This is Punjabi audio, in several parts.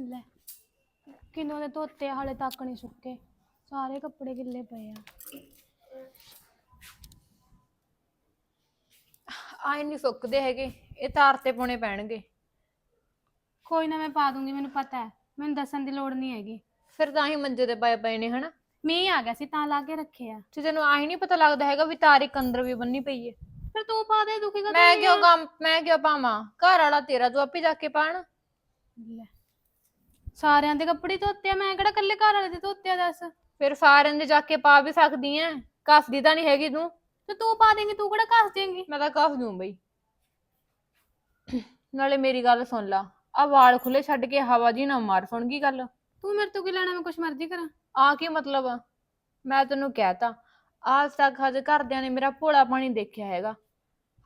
ਲੈ। ਕਿਨੋਂ ਦੇ ਧੋਤੇ ਆ, ਹਾਲੇ ਤੱਕ ਨਹੀਂ ਸੁੱਕੇ। ਸਾਰੇ ਕੱਪੜੇ ਗਿੱਲੇ ਪਏ ਆ। ਆਏ ਨਹੀਂ ਸੁੱਕਦੇ ਹੈਗੇ। ਇਹ ਤਾਰ ਤੇ ਪਾਉਣੇ ਪੈਣਗੇ। ਕੋਈ ਨਾ ਮੈਂ ਪਾ ਦੂੰਗੀ ਮੈਨੂੰ ਪਤਾ ਹੈ। ਮੈਨੂੰ ਦੱਸਣ ਦੀ ਲੋੜ ਨਹੀਂ ਹੈਗੀ। ਫਿਰ ਤਾਂ ਹੀ ਮੰਜੇ ਤੇ ਪਏ ਪਏ ਨੇ ਹਨਾ? ਮੀਂਹ ਆ ਗਿਆ ਸੀ ਤਾਂ ਲਾ ਕੇ ਰੱਖੇ ਆ। ਤੇ ਤੈਨੂੰ ਆਹੀ ਨਹੀਂ ਪਤਾ ਲੱਗਦਾ ਹੈਗਾ ਵੀ ਤਾਰ ਇੱਕ ਅੰਦਰ ਵੀ ਬੰਨੀ ਪਈ ਏ। ਫਿਰ ਤੂੰ ਪਾ ਦੇ ਦੁਖੀ ਕਾ ਮੈਂ ਕਿਉਂ ਕੰਮ ਮੈਂ ਕਿਉਂ ਪਾਵਾਂ? ਘਰ ਵਾਲਾ ਤੇਰਾ ਤੂੰ ਆਪੇ ਜਾ ਕੇ ਪਾਣ। ਲੈ। ਸਾਰਿਆਂ ਦੇ ਕੱਪੜੇ ਧੋਤੇ ਆ ਮੈਂ ਕਿਹੜਾ ਕੱਲੇ ਘਰ ਵਾਲੇ ਦੇ ਧੋਤੇ ਆ ਦੱਸ? ਫਿਰ ਸਾਰਿਆਂ ਦੇ ਜਾ ਕੇ ਪਾ ਵੀ ਸਕਦੀ ਐ ਕੱਸਦੀ ਤਾਂ ਨਹੀਂ ਹੈਗੀ ਤੂੰ। ਤੇ ਤੂੰ ਪਾ ਦੇਂਗੀ ਤੂੰ ਕਿਹੜਾ ਘਸ ਦੇਂਗੀ? ਮੈਂ ਤਾਂ ਕੱਸ ਦੂੰ ਬਈ। ਨਾਲੇ ਮੇਰੀ ਗੱਲ ਸੁਣ ਲਾ ਆ ਵਾਲ ਖੁੱਲੇ ਛੱਡ ਕੇ ਹਵਾ ਜੀ ਨਾ ਮਾਰ ਸੁਣ ਗਈ ਗੱਲ? ਤੂੰ ਮੇਰੇ ਤੋਂ ਕੀ ਲੈਣਾ ਮੈਂ ਕੁਛ ਮਰਜ਼ੀ ਕਰਾਂ। ਆ ਕੀ ਮਤਲਬ ਆ? ਮੈਂ ਤੈਨੂੰ ਕਹਿਤਾ ਆਜ ਤੱਕ ਹਜੇ ਘਰਦਿਆਂ ਨੇ ਮੇਰਾ ਭੋਲਾ ਪਾਣੀ ਦੇਖਿਆ ਹੈਗਾ।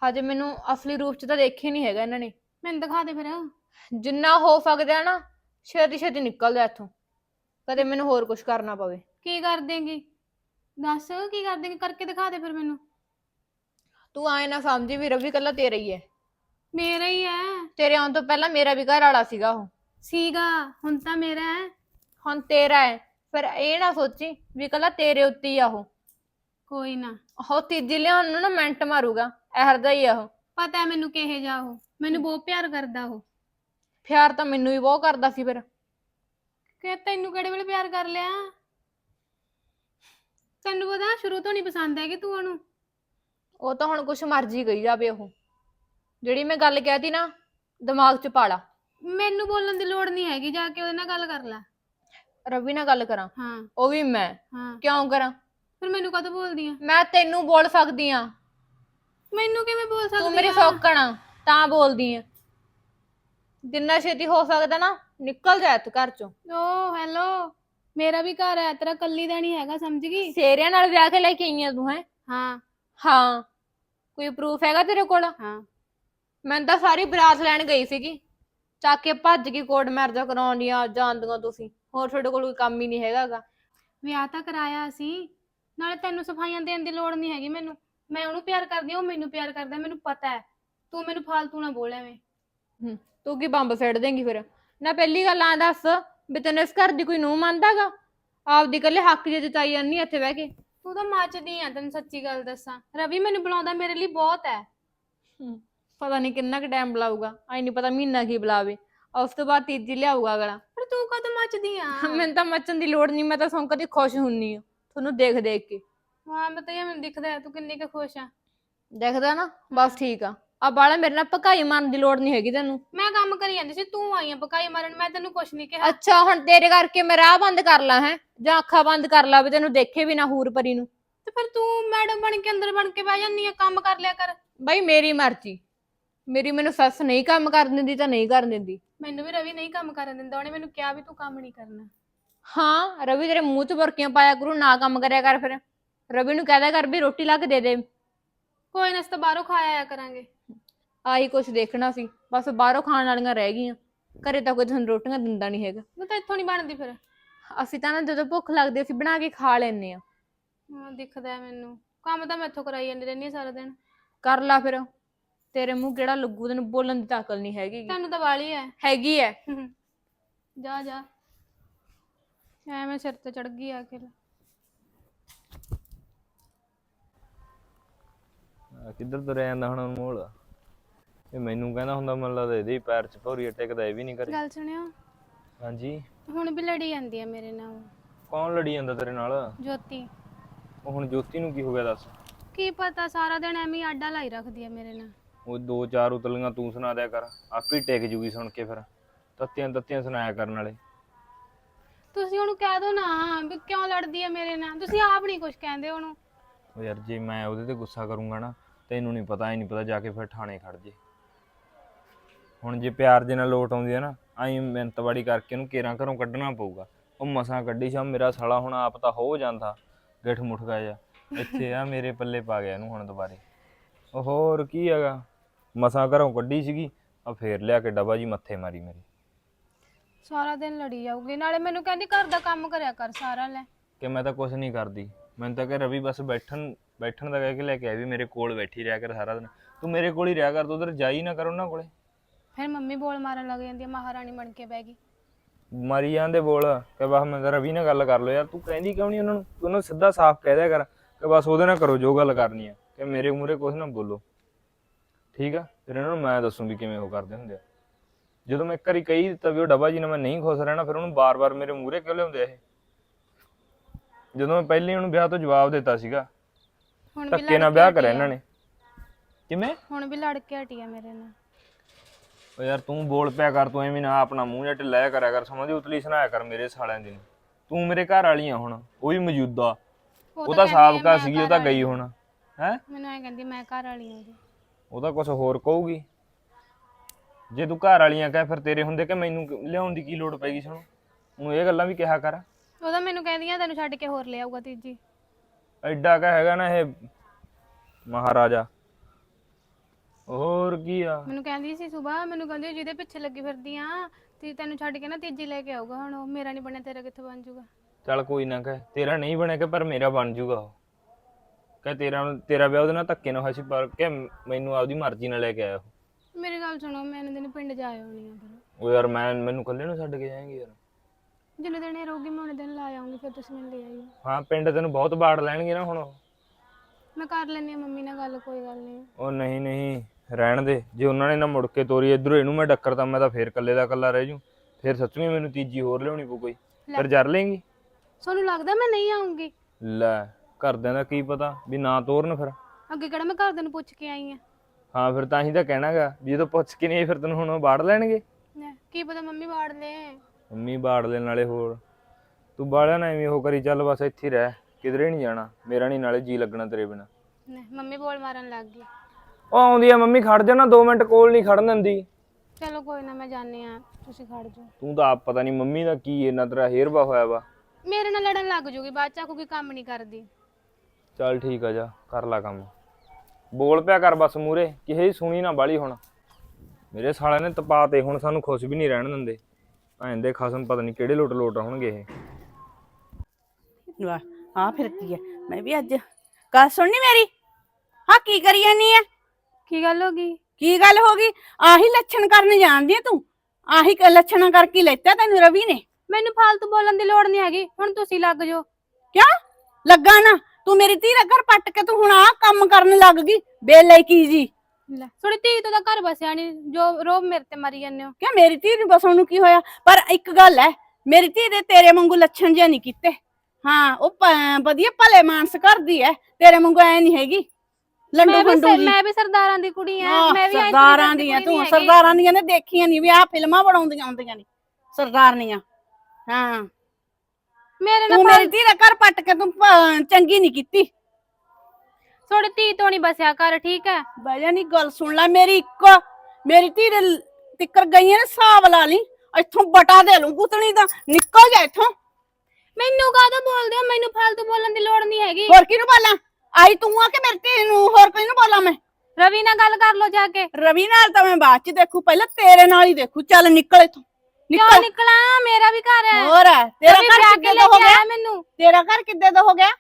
ਹਜੇ ਮੈਨੂੰ ਅਸਲੀ ਰੂਪ ਚ ਤਾਂ ਦੇਖਿਆ ਨਹੀਂ ਹੈਗਾ ਇਹਨਾਂ ਨੇ। ਮੈਨੂੰ ਦਿਖਾ ਦੇ ਫਿਰ। ਜਿੰਨਾ ਹੋ ਸਕਦਾ ਨਾ ਛੇਤੀ ਛੇਤੀ ਨਿਕਲ ਜਾ ਇੱਥੋਂ। ਕਦੇ ਮੈਨੂੰ ਹੋਰ ਕੁਝ ਕਰਨਾ ਪਵੇ। ਕੀ ਕਰ ਦੇਂਗੀ ਦੱਸ ਕੀ ਕਰ ਦੇਂਗੀ ਕਰਕੇ ਦਿਖਾ ਦੇ ਫਿਰ ਮੈਨੂੰ। ਤੂੰ ਆਏ ਨਾ ਸਮਝੀ ਵੀ ਰਵੀ ਕੱਲਾ ਤੇਰਾ ਹੀ ਹੈ। ਮੇਰਾ ਹੀ ਹੈ। ਤੇਰੇ ਆਉਣ ਤੋਂ ਪਹਿਲਾਂ ਮੇਰਾ ਵੀ ਘਰ ਵਾਲਾ ਸੀਗਾ ਉਹ। ਸੀਗਾ। ਹੁਣ ਤਾਂ ਮੇਰਾ ਹੈ। ਹੁਣ ਤੇਰਾ ਹੈ। ਫਿਰ ਇਹ ਨਾ ਸੋਚੀ ਵੀ ਕੱਲਾ ਤੇਰੇ ਉੱਤੇ ਹੀ ਆ ਉਹ। ਕੋਈ ਨਾ। ਉਹ ਤੀਜੀ ਲਿਆਉਣ ਨੂੰ ਨਾ ਮਿੰਟ ਮਾਰੂਗਾ। ਇਹੋ ਜਿਹਾ ਹੀ ਆ ਉਹ। ਪਤਾ ਹੈ ਮੈਨੂੰ ਕਿਹੇ ਜਾ ਉਹ। ਮੈਨੂੰ ਬਹੁਤ ਪਿਆਰ ਕਰਦਾ ਉਹ। ਪਿਆਰ ਤਾਂ ਮੈਨੂੰ ਵੀ ਬਹੁਤ ਕਰਦਾ ਸੀ ਫਿਰ। ਕਿ ਤੈਨੂੰ ਕਿਹੜੇ ਵੇਲੇ ਪਿਆਰ ਕਰ ਲਿਆ? ਤੈਨੂੰ ਪਤਾ ਸ਼ੁਰੂ ਤੋਂ ਨਹੀਂ ਪਸੰਦ ਹੈਗੀ ਤੂੰ ਉਹਨੂੰ। ਉਹ ਤਾਂ ਹੁਣ ਕੁਛ ਮਰਜ਼ੀ ਕਹੀ ਜਾਵੇ ਉਹ। ਜਿਹੜੀ ਮੈਂ ਗੱਲ ਕਹਿਤੀ ਨਾ ਦਿਮਾਗ 'ਚ ਪਾ ਲਾ। ਮੈਨੂੰ ਬੋਲਣ ਦੀ ਲੋੜ ਨਹੀਂ ਹੈਗੀ ਜਾ ਕੇ ਉਹਦੇ ਨਾਲ ਗੱਲ ਕਰ ਲੈ। ਰਵੀ ਨਾਲ ਗੱਲ ਕਰਾਂ? ਹਾਂ। ਉਹ ਵੀ ਮੈਂ। ਹਾਂ। ਕਿਉਂ ਕਰਾਂ? ਫਿਰ ਮੈਨੂੰ ਕਦੋਂ ਬੋਲਦੀ ਆ? ਮੈਂ ਤੈਨੂੰ ਬੋਲ ਸਕਦੀ ਆ। ਮੈਨੂੰ ਕਿਵੇਂ ਬੋਲ ਸਕਦੀ ਤੂੰ ਮੇਰੀ ਆ? ਸੌਕਣ ਤਾਂ ਬੋਲਦੀ ਆ। ਜਿੰਨਾ ਛੇਤੀ ਹੋ ਸਕਦਾ ਨਾ ਨਿਕਲ ਜਾ ਇੱਥੋਂ ਘਰ ਚੋਂ। ਓ ਹੈਲੋ ਮੇਰਾ ਵੀ ਘਰ ਹੈ ਤੇਰਾ ਕੱਲੀ ਦਾ ਨਹੀਂ ਹੈਗਾ ਸਮਝ ਗਈ? ਸੇਰਿਆਂ ਨਾਲ ਵਿਆਹ ਕੇ ਲੈ ਕੇ ਆਈ ਆ ਤੂੰ ਹੈ? ਹਾਂ। ਹਾਂ। ਕੋਈ ਪ੍ਰੂਫ ਹੈਗਾ ਤੇਰੇ ਕੋਲ? ਹਾਂ। ਮੈਂ ਤਾਂ ਸਾਰੀ ਬਰਾਤ ਲੈਣ ਗਈ ਸੀਗੀ। ਚੱਕ ਕੇ ਭੱਜ ਕੇ ਕੋਰਟ ਮੈਰਜਾ ਕਰਾਉਣੀਆਂ ਜਾਂਦੀਆਂ ਤੁਸੀਂ। ਹੋਰ ਤੁਹਾਡੇ ਕੋਲ ਕੋਈ ਕੰਮ ਹੀ ਨਹੀਂ ਹੈਗਾਗਾ। ਵਿਆਹ ਤਾਂ ਕਰਾਇਆ ਅਸੀਂ। ਨਾਲੇ ਤੈਨੂੰ ਸਫਾਈਆਂ ਦੇਣ ਦੀ ਲੋੜ ਨਹੀਂ ਹੈਗੀ ਮੈਨੂੰ। ਮੈਂ ਉਹਨੂੰ ਪਿਆਰ ਕਰਦੀ ਹਾਂ ਉਹ ਮੈਨੂੰ ਪਿਆਰ ਕਰਦਾ ਮੈਨੂੰ ਪਤਾ ਹੈ। ਤੂੰ ਮੈਨੂੰ ਫਾਲਤੂ ਨਾ ਬੋਲ ਐਵੇਂ। ਹੂੰ, ਤੂੰ ਕੀ ਬੰਬ ਫੇੜ ਦੇਂਗੀ ਫਿਰ? ਨਾ ਪਹਿਲੀ ਗੱਲ ਆਂ ਦੱਸ ਵੀ ਤੈਨੂੰ ਇਸ ਘਰ ਦੀ ਕੋਈ ਨੂੰ ਮੰਨਦਾਗਾ ਆਪਦੀ ਕੱਲੇ ਹੱਕ ਜੇ ਜਤਾਈ ਜਾਂਦੀ ਇੱਥੇ ਬਹਿ ਕੇ। ਤੂੰ ਤਾਂ ਮੱਚਦੀ ਆ ਤੈਨੂੰ ਸੱਚੀ ਗੱਲ ਦੱਸਾਂ। ਰਵੀ ਮੈਨੂੰ ਬੁਲਾਉਂਦਾ ਮੇਰੇ ਲਈ ਬਹੁਤ ਹੈ ਹੂੰ, ਪਤਾ ਨਹੀਂ ਕਿੰਨਾ ਕੁ ਟਾਈਮ ਬੁਲਾਊਗਾ ਆਈ ਨਹੀਂ ਪਤਾ ਮਹੀਨਾ ਕੀ ਬੁਲਾਵੇ। ਆ ਉਸ ਤੋਂ ਬਾਅਦ ਤੀਜੀ ਲਿਆਊਗਾ ਅਗਲਾ। ਪਰ ਤੂੰ ਕਦੋਂ ਮੱਚਦੀ ਆ? ਮੈਨੂੰ ਤਾਂ ਮੱਚਣ ਦੀ ਲੋੜ ਨਹੀਂ ਮੈਂ ਤਾਂ ਸੌਂ ਕਦੀ ਖੁਸ਼ ਹੁੰਨੀ ਆ। ਤੁਹਾਨੂੰ ਦੇਖ ਦੇਖ ਕੇ। ਹਾਂ ਬਤਈਆ ਮੈਨੂੰ ਦਿਖਦਾ ਹੈ ਤੂੰ ਕਿੰਨੀ ਕੁ ਖੁਸ਼ ਆ। ਦੇਖਦਾ ਨਾ ਬਸ ਠੀਕ ਆ। ਆ ਬਾਲਾ ਮੇਰੇ ਨਾਲ ਪਕਾਈ ਮਾਰਨ ਦੀ ਲੋੜ ਨਹੀਂ ਹੈਗੀ ਤੈਨੂੰ। ਮੈਂ ਕੰਮ ਕਰੀ ਜਾਂਦੀ ਸੀ ਤੂੰ ਆਈ ਆ ਪਕਾਈ ਮਾਰਨ ਮੈਂ ਤੈਨੂੰ ਕੁਛ ਨਹੀਂ ਕਿਹਾ। ਅੱਛਾ ਹੁਣ ਤੇਰੇ ਕਰਕੇ ਮੈਂ ਰਾਹ ਬੰਦ ਕਰ ਲਾਂ ਹੈ ਜਾਂ ਅੱਖਾਂ ਬੰਦ ਕਰ ਲਾ ਵੀ ਤੈਨੂੰ ਦੇਖੇ ਵੀ ਨਾ ਹੂਰ ਪਰੀ ਨੂੰ। ਤੇ ਫਿਰ ਤੂੰ ਮੈਡਮ ਬਣ ਕੇ ਅੰਦਰ ਬਣ ਕੇ ਬਹਿ ਜਾਂਦੀ ਆ ਕੰਮ ਕਰ ਲਿਆ ਕਰ। ਬਈ ਮੇਰੀ ਮਰਜ਼ੀ ਮੇਰੀ ਮੈਨੂੰ ਸੱਸ ਨਹੀਂ ਕੰਮ ਕਰਨ ਦਿੰਦੀ ਤਾਂ ਨਹੀਂ ਕਰਨ ਦਿੰਦੀ। ਮੈਨੂੰ ਵੀ ਰਵੀ ਨਹੀਂ ਕੰਮ ਕਰਨ ਦਿੰਦਾ ਉਹਨੇ ਮੈਨੂੰ ਕਿਹਾ ਵੀ ਤੂੰ ਕੰਮ ਨਹੀਂ ਕਰਨਾ। ਹਾਂ ਰਵੀ ਤੇਰੇ ਮੂੰਹ 'ਚ ਬੁਰਕੀਆਂ ਪਾਇਆ ਕਰੂ ਨਾ ਕੰਮ ਕਰਿਆ ਕਰ ਫਿਰ। ਰਵੀ ਨੂੰ ਕਹਿ ਦਿਆ ਕਰ ਵੀ ਰੋਟੀ ਲਾ ਕੇ ਦੇ ਦੇ। ਕੋਈ ਨਾ ਇਸ ਤੋਂ ਬਾਹਰੋਂ ਖਾ ਆਇਆ ਕਰਾਂਗੇ। ਆਹੀ ਕੁਛ ਦੇਖਣਾ ਸੀ ਬਸ ਬਾਹਰੋਂ ਖਾਣ ਵਾਲੀਆਂ ਰਹਿ ਗਈਆਂ। ਘਰੇ ਤਾਂ ਕੋਈ ਤੁਹਾਨੂੰ ਰੋਟੀਆਂ ਦਿੰਦਾ ਨਹੀਂ ਹੈਗਾ। ਉਹ ਤਾਂ ਇੱਥੋਂ ਨਹੀਂ ਬਣਦੀ ਫਿਰ। ਅਸੀਂ ਤਾਂ ਨਾ ਜਦੋਂ ਭੁੱਖ ਲੱਗਦੀ ਅਸੀਂ ਬਣਾ ਕੇ ਖਾ ਲੈਨੇ ਆ ਹਾਂ ਦਿਖਦਾ ਹੈ ਮੈਨੂੰ। ਕੰਮ ਤਾਂ ਮੈਂ ਇੱਥੋਂ ਕਰਾਈ ਜਾਂਦੀ ਰਹਿੰਦੀ ਹਾਂ ਸਾਰਾ ਦਿਨ। ਕਰ ਲਾ ਫਿਰ। ਤੇਰੇ ਮੂੰਹ ਕਿਹੜਾ ਲੱਗੂ ਤੈਨੂੰ ਬੋਲਣ ਦੀ ਤਾਕਲ ਨਹੀਂ ਹੈਗੀ। ਗੀ। ਤੁਹਾਨੂੰ ਤਾਂ ਵਾਲੀ ਹੈ। ਹੈਗੀ ਐ ਜਾ ਜਾ। ਐਵੇਂ ਸਿਰ ਤੇ ਚੜ ਗਈ ਆ ਕੇ। ਕਿੱਧਰ ਤੁਰਿਆ ਜਾਂਦਾ ਹੁਣ ਅਨਮੋਲ? ਇਹ ਮੈਨੂੰ ਕਹਿੰਦਾ ਹੁੰਦਾ ਮੈਨੂੰ ਲੱਗਦਾ ਇਹਦੇ ਹੀ ਪੈਰ 'ਚ ਭੌਰੀ ਟਿਕਦਾ ਇਹ ਵੀ ਨਹੀਂ ਕਰੇ। ਗੱਲ ਸੁਣਿਓ। ਹਾਂਜੀ। ਹੁਣ ਵੀ ਲੜੀ ਜਾਂਦੀ ਆ ਮੇਰੇ ਨਾਲ। ਕੌਣ ਲੜੀ ਜਾਂਦਾ ਤੇਰੇ ਨਾਲ? ਜੋਤੀ। ਉਹ ਹੁਣ ਜੋਤੀ ਨੂੰ ਕੀ ਹੋ ਗਿਆ ਦੱਸ? ਕੀ ਪਤਾ ਸਾਰਾ ਦਿਨ ਐਵੇਂ ਹੀ ਆਡਾ ਲਾਈ ਰੱਖਦੀ ਆ ਮੇਰੇ ਨਾਲ। ਉਹ ਦੋ ਚਾਰ ਉਤਲੀਆਂ ਤੂੰ ਸੁਣਾ ਦਿਆ ਕਰ ਆਪੇ ਟਿਕ ਜੂਗੀ ਸੁਣ ਕੇ ਫਿਰ। ਤੱਤੀਆਂ ਤੱਤੀਆਂ ਸੁਣਾਇਆ ਕਰਨ ਵਾਲੇ। ਤੁਸੀਂ ਉਹਨੂੰ ਕਹਿ ਦੋ ਨਾ ਵੀ ਕਿਉਂ ਲੜਦੀ ਆ ਮੇਰੇ ਨਾਲ? ਤੁਸੀਂ ਆਪ ਨਹੀਂ ਕੁਝ ਕਹਿੰਦੇ ਉਹਨੂੰ। ਉਹ ਯਾਰ ਜੇ ਮੈਂ ਉਹਦੇ ਤੇ ਗੁੱਸਾ ਕਰੂੰਗਾ ਨਾ ਤੈਨੂੰ ਨਹੀਂ ਪਤਾ ਹੀ ਨਹੀਂ ਪਤਾ ਜਾ ਕੇ ਫਿਰ ਥਾਣੇ ਖੜ ਜੇ। ਹੁਣ ਜੇ ਪਿਆਰ ਦੇ ਨਾਲ ਲੋਟ ਆਉਂਦੀ ਹੈ ਨਾ ਆਈ ਮਿਹਨਤਵਾੜੀ ਕਰਕੇ ਉਹਨੂੰ ਕੇਰਾਂ ਘਰੋਂ ਕੱਢਣਾ ਪਊਗਾ। ਉਹ ਮਸਾਂ ਕੱਢੀ ਸ਼ਾ ਮੇਰਾ ਸਾਲਾ ਹੁਣ ਆਪ ਤਾਂ ਹੋ ਜਾਂਦਾ ਗਿੱਠ ਮੁੱਠ ਗਿਆ ਜਾ ਇੱਥੇ ਆ ਮੇਰੇ ਪੱਲੇ ਪਾ ਗਿਆ ਇਹਨੂੰ ਹੁਣ ਦੁਬਾਰੇ। ਉਹ ਹੋਰ ਕੀ ਹੈਗਾ? ਮਸਾਂ ਘਰੋਂ ਕੱਢੀ ਸੀਗੀ ਆ ਫੇਰ ਲਿਆ ਕੇ ਡੱਬਾ ਜੀ ਮੱਥੇ ਮਾਰੀ ਮੇਰੇ। ਸਾਰਾ ਦਿਨ ਲੜੀ ਜਾਊਗੀ ਨਾਲੇ ਮੈਨੂੰ ਕਹਿੰਦੀ ਘਰ ਦਾ ਕੰਮ ਕਰਿਆ ਕਰ ਸਾਰਾ ਲੈ। ਕਿ ਮੈਂ ਤਾਂ ਕੁਝ ਨਹੀਂ ਕਰਦੀ। ਮੈਨੂੰ ਤਾਂ ਕਿ ਰਵੀ ਬਸ ਬੈਠਣ ਬੈਠਣ ਦਾ ਕਹਿ ਕੇ ਲੈ ਕੇ ਆਇਆ ਵੀ ਮੇਰੇ ਕੋਲ ਬੈਠੀ ਰਿਹਾ ਕਰ ਸਾਰਾ ਦਿਨ। ਤੂੰ ਮੇਰੇ ਕੋਲ ਹੀ ਰਿਹਾ ਕਰ ਤੂੰ ਉਧਰ ਜਾਈ ਨਾ ਕਰ ਉਹਨਾਂ ਕੋਲੇ। ਫਿਰ ਮੰਮੀ ਬੋਲ ਮਾਰਨ ਲੱਗ ਜਾਂਦੀ ਆ ਮਹਾਰਾਣੀ ਬਣ ਕੇ ਬਹਿ ਗਈ। ਮਰੀ ਜਾਂਦੇ ਬੋਲ ਕਿ ਬਸ ਮੈਂ ਤਾਂ ਰਵੀ ਨਾਲ ਗੱਲ ਕਰ ਲਓ ਯਾਰ ਤੂੰ ਕਹਿੰਦੀ ਕਿਉਂ ਨਹੀਂ ਉਹਨਾਂ ਨੂੰ ਤੂੰ ਉਹਨੂੰ ਸਿੱਧਾ ਸਾਫ਼ ਕਹਿ ਦਿਆ ਕਰ ਕਿ ਬਸ ਉਹਦੇ ਨਾਲ ਕਰੋ ਜੋ ਗੱਲ ਕਰਨੀ ਆ ਕਿ ਮੇਰੇ ਮੂਹਰੇ ਕੁਝ ਨਾ ਬੋਲੋ। ਠੀਕ ਆ? ਫਿਰ ਇਹਨਾਂ ਨੂੰ ਮੈਂ ਦੱਸੂ ਵੀ ਕਿਵੇਂ ਉਹ ਕਰਦੇ ਹੁੰਦੇ ਆ। ਜਦੋਂ ਮੈਂ ਇੱਕ ਵਾਰੀ ਕਹੀ ਦਿੱਤਾ ਵੀ ਉਹ ਡੱਬਾ ਜੀ ਨਾਲ ਮੈਂ ਨਹੀਂ ਖੁਸ਼ ਰਹਿਣਾ ਫਿਰ ਉਹਨੂੰ ਬਾਰ-ਬਾਰ ਮੇਰੇ ਮੂਹਰੇ ਕਿਉਂ ਲਿਆਉਂਦੇ ਆ ਇਹ? ਜਦੋਂ ਮੈਂ ਪਹਿਲੇ ਉਹਨੂੰ ਵਿਆਹ ਤੋਂ ਜਵਾਬ ਦਿੱਤਾ ਸੀਗਾ ਹੁਣ ਵੀ ਧੱਕੇ ਨਾਲ ਵਿਆਹ ਕਰਿਆ। ਇਹਨਾਂ ਨੇ। ਕਿਵੇਂ? ਹੁਣ ਵੀ ਲੜ ਕੇ ਹਟੀ ਆ ਮੇਰੇ ਨਾਲ। ਓ ਯਾਰ ਤੂੰ ਬੋਲ ਪਿਆ ਕਰ ਤੂੰ ਐਵੇਂ ਨਾ ਆਪਣਾ ਮੂੰਹ ਜਿਹਾ ਢਿੱਲਾ ਕਰਿਆ ਕਰ ਸਮਝੀ ਉਤਲੀ ਸੁਣਾਇਆ ਕਰ ਮੇਰੇ ਸਾਲਿਆਂ ਦੀ ਨੂੰ। ਤੂੰ ਮੇਰੇ ਘਰ ਵਾਲੀ ਆ ਹੁਣ ਉਹ ਵੀ ਮੌਜੂਦਾ। ਉਹ ਤਾਂ ਕਹਿੰਦੀ ਸਾਬਕਾ ਸੀਗੀ ਉਹ ਤਾਂ ਗਈ ਹੁਣ। ਹੈ? ਮੈਨੂੰ ਐ ਕਹਿੰਦੀ ਮੈਂ ਘਰ ਵਾਲੀ ਹਾਂ ਉਹਦੀ ਉਹ ਤਾਂ ਕੁਝ ਹੋਰ ਕਹੂਗੀ। ਜੇ ਤੂੰ ਘਰ ਵਾਲੀਆਂ ਕਹੇ ਫਿਰ ਤੇਰੇ ਹੁੰਦੇ ਕਿ ਮੈਨੂੰ ਕ- ਲਿਆਉਣ ਦੀ ਕੀ ਲੋੜ ਪੈਗੀ ਸੁਣ। ਉਹਨੂੰ ਇਹ ਗੱਲਾਂ ਵੀ ਕਿਹਾ ਕਰ। ਉਹਦਾ ਮੈਨੂੰ ਕਹਿੰਦੀਆਂ ਤੈਨੂੰ ਛੱਡ ਕੇ ਹੋਰ ਲੈ ਆਊਗਾ ਤੀਜੀ। ਐਡਾ ਕਾ ਹੈਗਾ ਨਾ ਇਹ ਮਹਾਰਾਜਾ। ਹੋਰ ਕੀ ਆ? ਮੈਨੂੰ ਕਹਿੰਦੀ ਸੀ ਸਵੇਰ ਮੈਨੂੰ ਕਹਿੰਦੀ ਜਿਹਦੇ ਪਿੱਛੇ ਲੱਗੀ ਫਿਰਦੀ ਆ ਤੇ ਤੈਨੂੰ ਛੱਡ ਕੇ ਨਾ ਤੀਜੀ ਲੈ ਕੇ ਆਊਗਾ ਹੁਣ ਉਹ ਮੇਰਾ ਨਹੀਂ ਬਣਿਆ ਤੇਰਾ ਕਿੱਥੇ ਬਣ ਜਾਊਗਾ? ਚੱਲ ਕੋਈ ਨਾ ਕਹੇ ਤੇਰਾ ਨਹੀਂ ਬਣਿਆ ਕਿ ਪਰ ਮੇਰਾ ਬਣ ਜੂਗਾ ਉਹ। ਕਹੇ ਤੇਰਾ ਤੇਰਾ ਵਿਆਹ ਉਹਦੇ ਨਾਲ ਧੱਕੇ ਨਾਲ ਹੋਇਆ ਸੀ ਪਰ ਕਿ ਮੈਨੂੰ ਆਪਦੀ ਮਰਜ਼ੀ ਨਾਲ ਲੈ ਕੇ ਆਇਆ ਉਹ। ਮੇਰੀ ਗੱਲ ਸੁਣੋ ਮੈਂ ਇਹਨਾਂ ਦਿਨ ਪਿੰਡ ਜਾ ਆਉਣੀ ਆ ਫਿਰ। ਉਹ ਯਾਰ ਮੈਂ ਮੈਨੂੰ ਇਕੱਲੇ ਨੂੰ ਛੱਡ ਕੇ ਜਾਏਂਗੇ ਯਾਰ। ਜਿੰਨੇ ਦਿਨ ਇਹ ਰਹੂਗੀ ਮੈਂ ਉਹਨੇ ਦਿਨ ਲਾ ਆਉਂਗੀ ਫਿਰ ਤੁਸੀਂ ਮੈਨੂੰ ਲੈ ਆਇਓ। ਹਾਂ ਪਿੰਡ ਤੈਨੂੰ ਬਹੁਤ ਬਾੜ ਲੈਣਗੇ ਨਾ ਹੁਣ ਉਹ। ਮੈਂ ਕਰ ਲੈਣੀ ਆ ਮੰਮੀ ਨਾਲ ਗੱਲ ਕੋਈ ਗੱਲ ਨਹੀਂ ਉਹ ਨਹੀਂ ਨਹੀਂ। ਰਹਿਣ ਦੇ। ਜੇ ਉਹਨਾਂ ਨੇ ਨਾ ਮੁੜ ਕੇ ਤੋਰੀ ਇਧਰੋਂ ਇਹਨੂੰ ਮੈਂ ਡੱਕਰ ਤਾਂ ਮੈਂ ਤਾਂ ਫੇਰ ਇਕੱਲੇ ਦਾ ਇਕੱਲਾ ਰਹਿ ਜੂ। ਫਿਰ ਸੱਚੀ ਮੈਨੂੰ ਤੀਜੀ ਹੋਰ ਲਿਆਉਣੀ ਪਊ ਕੋਈ। ਫਿਰ ਜਰ ਲੇਂਗੀ ਤੁਹਾਨੂੰ ਲੱਗਦਾ ਮੈਂ ਨਹੀਂ ਆਉਂਗੀ। ਲੈ ਘਰਦਿਆਂ ਦਾ ਕੀ ਪਤਾ ਵੀ ਨਾ ਤੋਰਨ ਫਿਰ। ਅੱਗੇ ਕਿਹੜਾ ਮੈਂ ਘਰਦਿਆਂ ਨੂੰ ਪੁੱਛ ਕੇ ਆਈ ਆ? ਹਾਂ ਫਿਰ ਤਾਂ ਹੀ ਤਾਂ ਕਹਿਣਾਗਾ ਵੀ ਜਦੋਂ ਪੁੱਛ ਕੇ ਨਹੀਂ ਆਈ, ਫਿਰ ਤੈਨੂੰ ਹੁਣ ਉਹ ਬਾੜ ਲੈਣਗੇ? ਲੈ, ਕੀ ਪਤਾ ਮੰਮੀ ਵਾੜ ਲੈ। ਮੰਮੀ ਬਾੜ ਲੈਣ ਨਾਲੇ ਹੋਰ। ਤੂੰ ਬਾੜਿਆ ਨਾ ਐਵੇਂ ਉਹ ਕਰੀ ਚੱਲ ਬਸ ਇੱਥੇ ਹੀ ਰਹਿ ਕਿਧਰੇ ਨਹੀਂ ਜਾਣਾ। ਮੇਰਾ ਨਹੀਂ ਨਾਲੇ ਜੀ ਲੱਗਣਾ ਤੇਰੇ ਬਿਨਾ। ਲੈ, ਮੰਮੀ ਬੋਲ ਮਾਰਨ ਲੱਗ ਗਈ। ਉਹ ਆਉਂਦੀ ਆ ਮੰਮੀ ਖੜ ਜਾ ਨਾ 2 ਮਿੰਟ ਕੋਲ ਨਹੀਂ ਖੜਨ ਦਿੰਦੀ। ਚਲੋ ਕੋਈ ਨਾ ਮੈਂ ਜਾਣੀ ਆ ਤੁਸੀਂ ਖੜ ਜਾਓ। ਤੂੰ ਤਾਂ ਆਪ ਪਤਾ ਨਹੀਂ ਮੰਮੀ ਦਾ ਕੀ ਇੰਨਾ ਤੇਰਾ ਹੇਰਵਾ ਹੋਇਆ ਵਾ। ਮੇਰੇ ਨਾਲ ਲੜਨ ਲੱਗ ਜੂਗੀ ਬਾਅਦ ਚ ਕੋਈ ਕੰਮ ਨਹੀਂ ਕਰਦੀ। ਚੱਲ ਠੀਕ ਆ ਜਾ ਕਰ ਲੈ ਕੰਮ। ਬੋਲ ਪਿਆ ਕਰ ਬਸ ਮੂਰੇ ਕਿਸੇ ਦੀ ਸੁਣੀ ਨਾ ਬਾਲੀ ਹੁਣ। ਮੇਰੇ ਸਾਲਿਆਂ ਨੇ ਤਪਾ ਤੇ ਹੁਣ ਸਾਨੂੰ ਖੁਸ਼ ਵੀ ਨਹੀਂ ਰਹਿਣ ਦਿੰਦੇ। ਭੈਣ ਦੇ ਖਸਮ ਪਤਾ ਨਹੀਂ ਕਿਹੜੇ ਲੋਟ ਲੋਟ ਆਉਣਗੇ ਇਹ। ਵਾਹ ਆ ਫਿਰਦੀ ਐ ਮੈਂ ਵੀ ਅੱਜ ਗੱਲ ਸੁਣਨੀ ਮੇਰੀ? ਹਾਂ ਕੀ ਕਰੀ ਜਾਨੀ ਐ ਕੀ ਗੱਲ ਹੋ ਗਈ? ਕੀ ਗੱਲ ਹੋ ਗਈ? ਆਹੀ ਲੱਛਣ ਕਰਨ ਜਾਣਦੀ ਐ ਤੂੰ? ਆਹੀ ਕ- ਲੱਛਣਾਂ ਕਰਕੇ ਲੈਤਾ ਤੈਨੂੰ ਰਵੀ ਨੇ? ਮੈਨੂੰ ਫालतू ਬੋਲਣ ਦੀ ਲੋੜ ਨਹੀਂ ਹੈਗੀ। ਹੁਣ ਤੁਸੀਂ ਲੱਗ ਜਾਓ। ਕਿਉਂ? ਲੱਗਾ ਨਾ। ਤੂੰ ਮੇਰੀ ਧੀ ਦਾ ਘਰ ਪੱਟ ਕੇ ਤੂੰ ਹੁਣ ਆ ਕੰਮ ਕਰਨ ਲੱਗ ਗਈ। ਬੇਲੇ ਕੀ ਜੀ? ਥੋੜੀ ਧੀ ਤੋਂ ਤਾਂ ਘਰ ਬਸਿਆ ਨਹੀਂ ਜੋ ਰੋਬ ਮੇਰੇ ਤੇ ਮਰੀ ਜਾਂਦੇ ਹੋ। ਕਿ ਮੇਰੀ ਧੀ ਨੂੰ ਬਸਣ ਨੂੰ ਕੀ ਹੋਇਆ? ਪਰ ਇੱਕ ਗੱਲ ਐ ਮੇਰੀ ਧੀ ਦੇ ਤੇਰੇ ਵਾਂਗੂ ਲੱਛਣ ਜਿਹਾ ਨਹੀਂ ਕੀਤੇ। ਹਾਂ ਉਹ ਪ- ਵਧੀਆ ਭਲੇ ਮਾਨਸ ਕਰਦੀ ਐ। ਤੇਰੇ ਵਾਂਗੂ ਐ ਨਹੀਂ ਹੈਗੀ। ਲੰਡੂ ਮੈਂ ਵੀ ਫੰਡੂ ਸ- ਜੀ ਮੈਂ ਵੀ ਸਰਦਾਰਾਂ ਦੀ ਕੁੜੀ ਆ। ਆਹ, ਮੈਂ ਵੀ ਐਂ ਸਰਦਾਰਾਂ ਦੀਆਂ ਤੂੰ। ਸਰਦਾਰਾਂ ਦੀਆਂ ਨੇ ਦੇਖੀਆਂ ਨਹੀਂ ਵੀ ਆਹ ਫਿਲਮਾਂ ਬਣਾਉਂਦੀਆਂ ਹੁੰਦੀਆਂ ਨੇ ਸਰਦਾਰਨੀਆਂ ਹਾਂ। ਮੇਰੇ ਨਾਲ ਮੇਰੀ ਧੀ ਦਾ ਘਰ ਪੱਟ ਕੇ ਤੂੰ ਚੰਗੀ ਨਹੀਂ ਕੀਤੀ। ਥੋੜੀ ਧੀ ਤੋਂ ਨਹੀਂ ਬਸਿਆ ਕਰ ਠੀਕ ਹੈ? ਬਜਾ ਨਹੀਂ ਗੱਲ ਸੁਣ ਲੈ ਮੇਰੀ ਇੱਕ ਮੇਰੀ ਧੀ ਦੇ ਲ- ਤਿੱਕਰ ਗਈਆਂ ਨੇ ਹਿਸਾਬ ਲਾ ਲਈ ਇੱਥੋਂ ਬਟਾ ਦੇ ਲੂੰ ਕੁਤਣੀ ਦਾ ਨਿਕਲ ਜਾ ਇੱਥੋਂ। ਮੈਨੂੰ ਕਾਹਦਾ ਬੋਲਦੇ ਹੋ? ਮੈਨੂੰ ਫालतू ਬੋਲਣ ਦੀ ਲੋੜ ਨਹੀਂ ਹੈਗੀ। ਹੋਰ ਕਿਹਨੂੰ ਬੋਲਾਂ? ਆਈ ਤੂੰ ਆ ਕਿ ਮੇਰੀ ਧੀ ਨੂੰ ਹੋਰ ਕਿਹਨੂੰ ਬੋਲਾਂ ਮੈਂ? ਰਵੀ ਨਾਲ ਗੱਲ ਕਰ ਲੋ ਜਾ ਕੇ। ਰਵੀ ਨਾਲ ਤਾਂ ਮੈਂ ਬਾਅਦ ਚ ਦੇਖੂ ਪਹਿਲਾਂ ਤੇਰੇ ਨਾਲ ਹੀ ਦੇਖੂ। ਚੱਲ ਨਿਕਲ ਇੱਥੋਂ। ਕਿਉਂ ਨਿਕਲ। ਨਿਕਲਾਂ? ਮੇਰਾ ਵੀ ਘਰ ਹੈ। ਹੋਰ ਤੇਰਾ ਘਰ ਕਿੱਦਾਂ ਦਾ ਹੋ ਗਿਆ? ਮੈਨੂੰ। ਤੇਰਾ ਘਰ ਕਿੱਦਾਂ ਦਾ ਹੋ ਗਿਆ?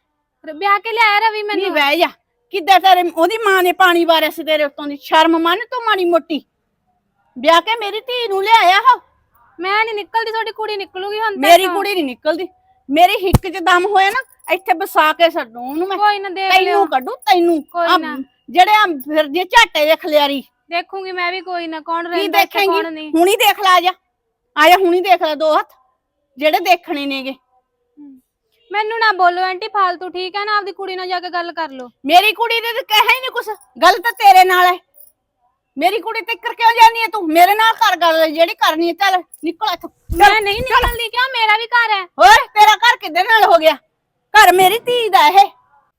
ਵਿਆਹ ਕੇ ਲਿਆਇਆ ਰਵੀ ਨਹੀਂ ਮੈਨੂੰ। ਬਹਿ ਜਾ। ਕਿੱਦਾਂ ਤੇਰੇ ਉਹਦੀ ਮਾਂ ਨੇ ਪਾਣੀ ਵਾਰਿਆ ਸੀ ਤੇਰੇ ਉੱਤੋਂ ਦੀ। ਸ਼ਰਮ ਮੰਨ ਤੂੰ ਮਾੜੀ ਮੋਟੀ। ਵਿਆਹ ਕੇ ਮੇਰੀ ਧੀ ਨੂੰ ਲਿਆਇਆ ਹੋ? ਮੈਂ ਨਹੀਂ ਨਿਕਲਦੀ ਤੁਹਾਡੀ ਕੁੜੀ ਨਿਕਲੂਗੀ ਹੁਣ ਮੇਰੀ। ਕੁੜੀ ਨਹੀਂ ਨਿਕਲਦੀ। ਮੇਰੀ ਹਿੱਕ 'ਚ ਦਮ ਹੋਇਆ ਨਾ ਇੱਥੇ ਵਸਾ ਕੇ ਛੱਡੂ ਉਹਨੂੰ ਮੈਂ। ਕੋਈ ਨਾ ਦੇਖ ਲਿਓ। ਤੈਨੂੰ ਕੱਢੂ ਤੈਨੂੰ। ਕੋਈ ਆਹ ਨਾ। ਜਿਹੜੇ ਆ ਫਿਰਦੀ ਆ ਝਾਟੇ ਦੇ ਖਲਿਆਰੀ ਦੇਖੂਗੀ ਮੈਂ ਵੀ ਕੋਈ ਨਾ ਕੌਣ ਕੀ ਰਹਿੰਦਾ ਇੱਥੇ ਕੌਣ ਦੇਖੇਂਗੀ? ਨਹੀਂ। ਹੁਣੀ ਦੇਖ ਲੈ ਆ ਜਾ। ਆ ਜਾ ਹੁਣੀ ਦੇਖ ਲੈ ਦੋ ਹੱਥ। ਜਿਹੜੇ ਦੇਖਣੇ ਨੇਗੇ। ਮੈਨੂੰ ਨਾ ਬੋਲੋ ਆਂਟੀ ਫालतू ਠੀਕ ਹੈ ਨਾ? ਆਪਦੀ ਕੁੜੀ ਨਾਲ ਜਾ ਕੇ ਗੱਲ ਕਰ ਲਓ। ਮੇਰੀ ਕੁੜੀ ਦੇ ਤਾਂ ਕਹਿਆ ਹੀ ਨਹੀਂ ਕੁਛ। ਗੱਲ ਤਾਂ ਤੇਰੇ ਨਾਲ ਹੈ। ਮੇਰੀ ਕੁੜੀ ਤੇ ਕਰ ਕਿਉਂ ਜਾਨੀ ਹੈ ਤੂੰ? ਮੇਰੇ ਨਾਲ ਕਰ ਗੱਲ ਜਿਹੜੀ ਕਰਨੀ ਹੈ ਚੱਲ ਨਿਕਲ ਇੱਥੋਂ। ਮੈਂ ਨਹੀਂ ਨਿਕਲਦੀ ਕਿਉਂ? ਮੇਰਾ ਵੀ ਘਰ ਹੈ। ਓਏ ਤੇਰਾ ਘਰ ਕਿੱਦੇ ਨਾਲ ਹੋ ਗਿਆ? ਘਰ ਮੇਰੀ ਧੀ ਦਾ ਇਹ।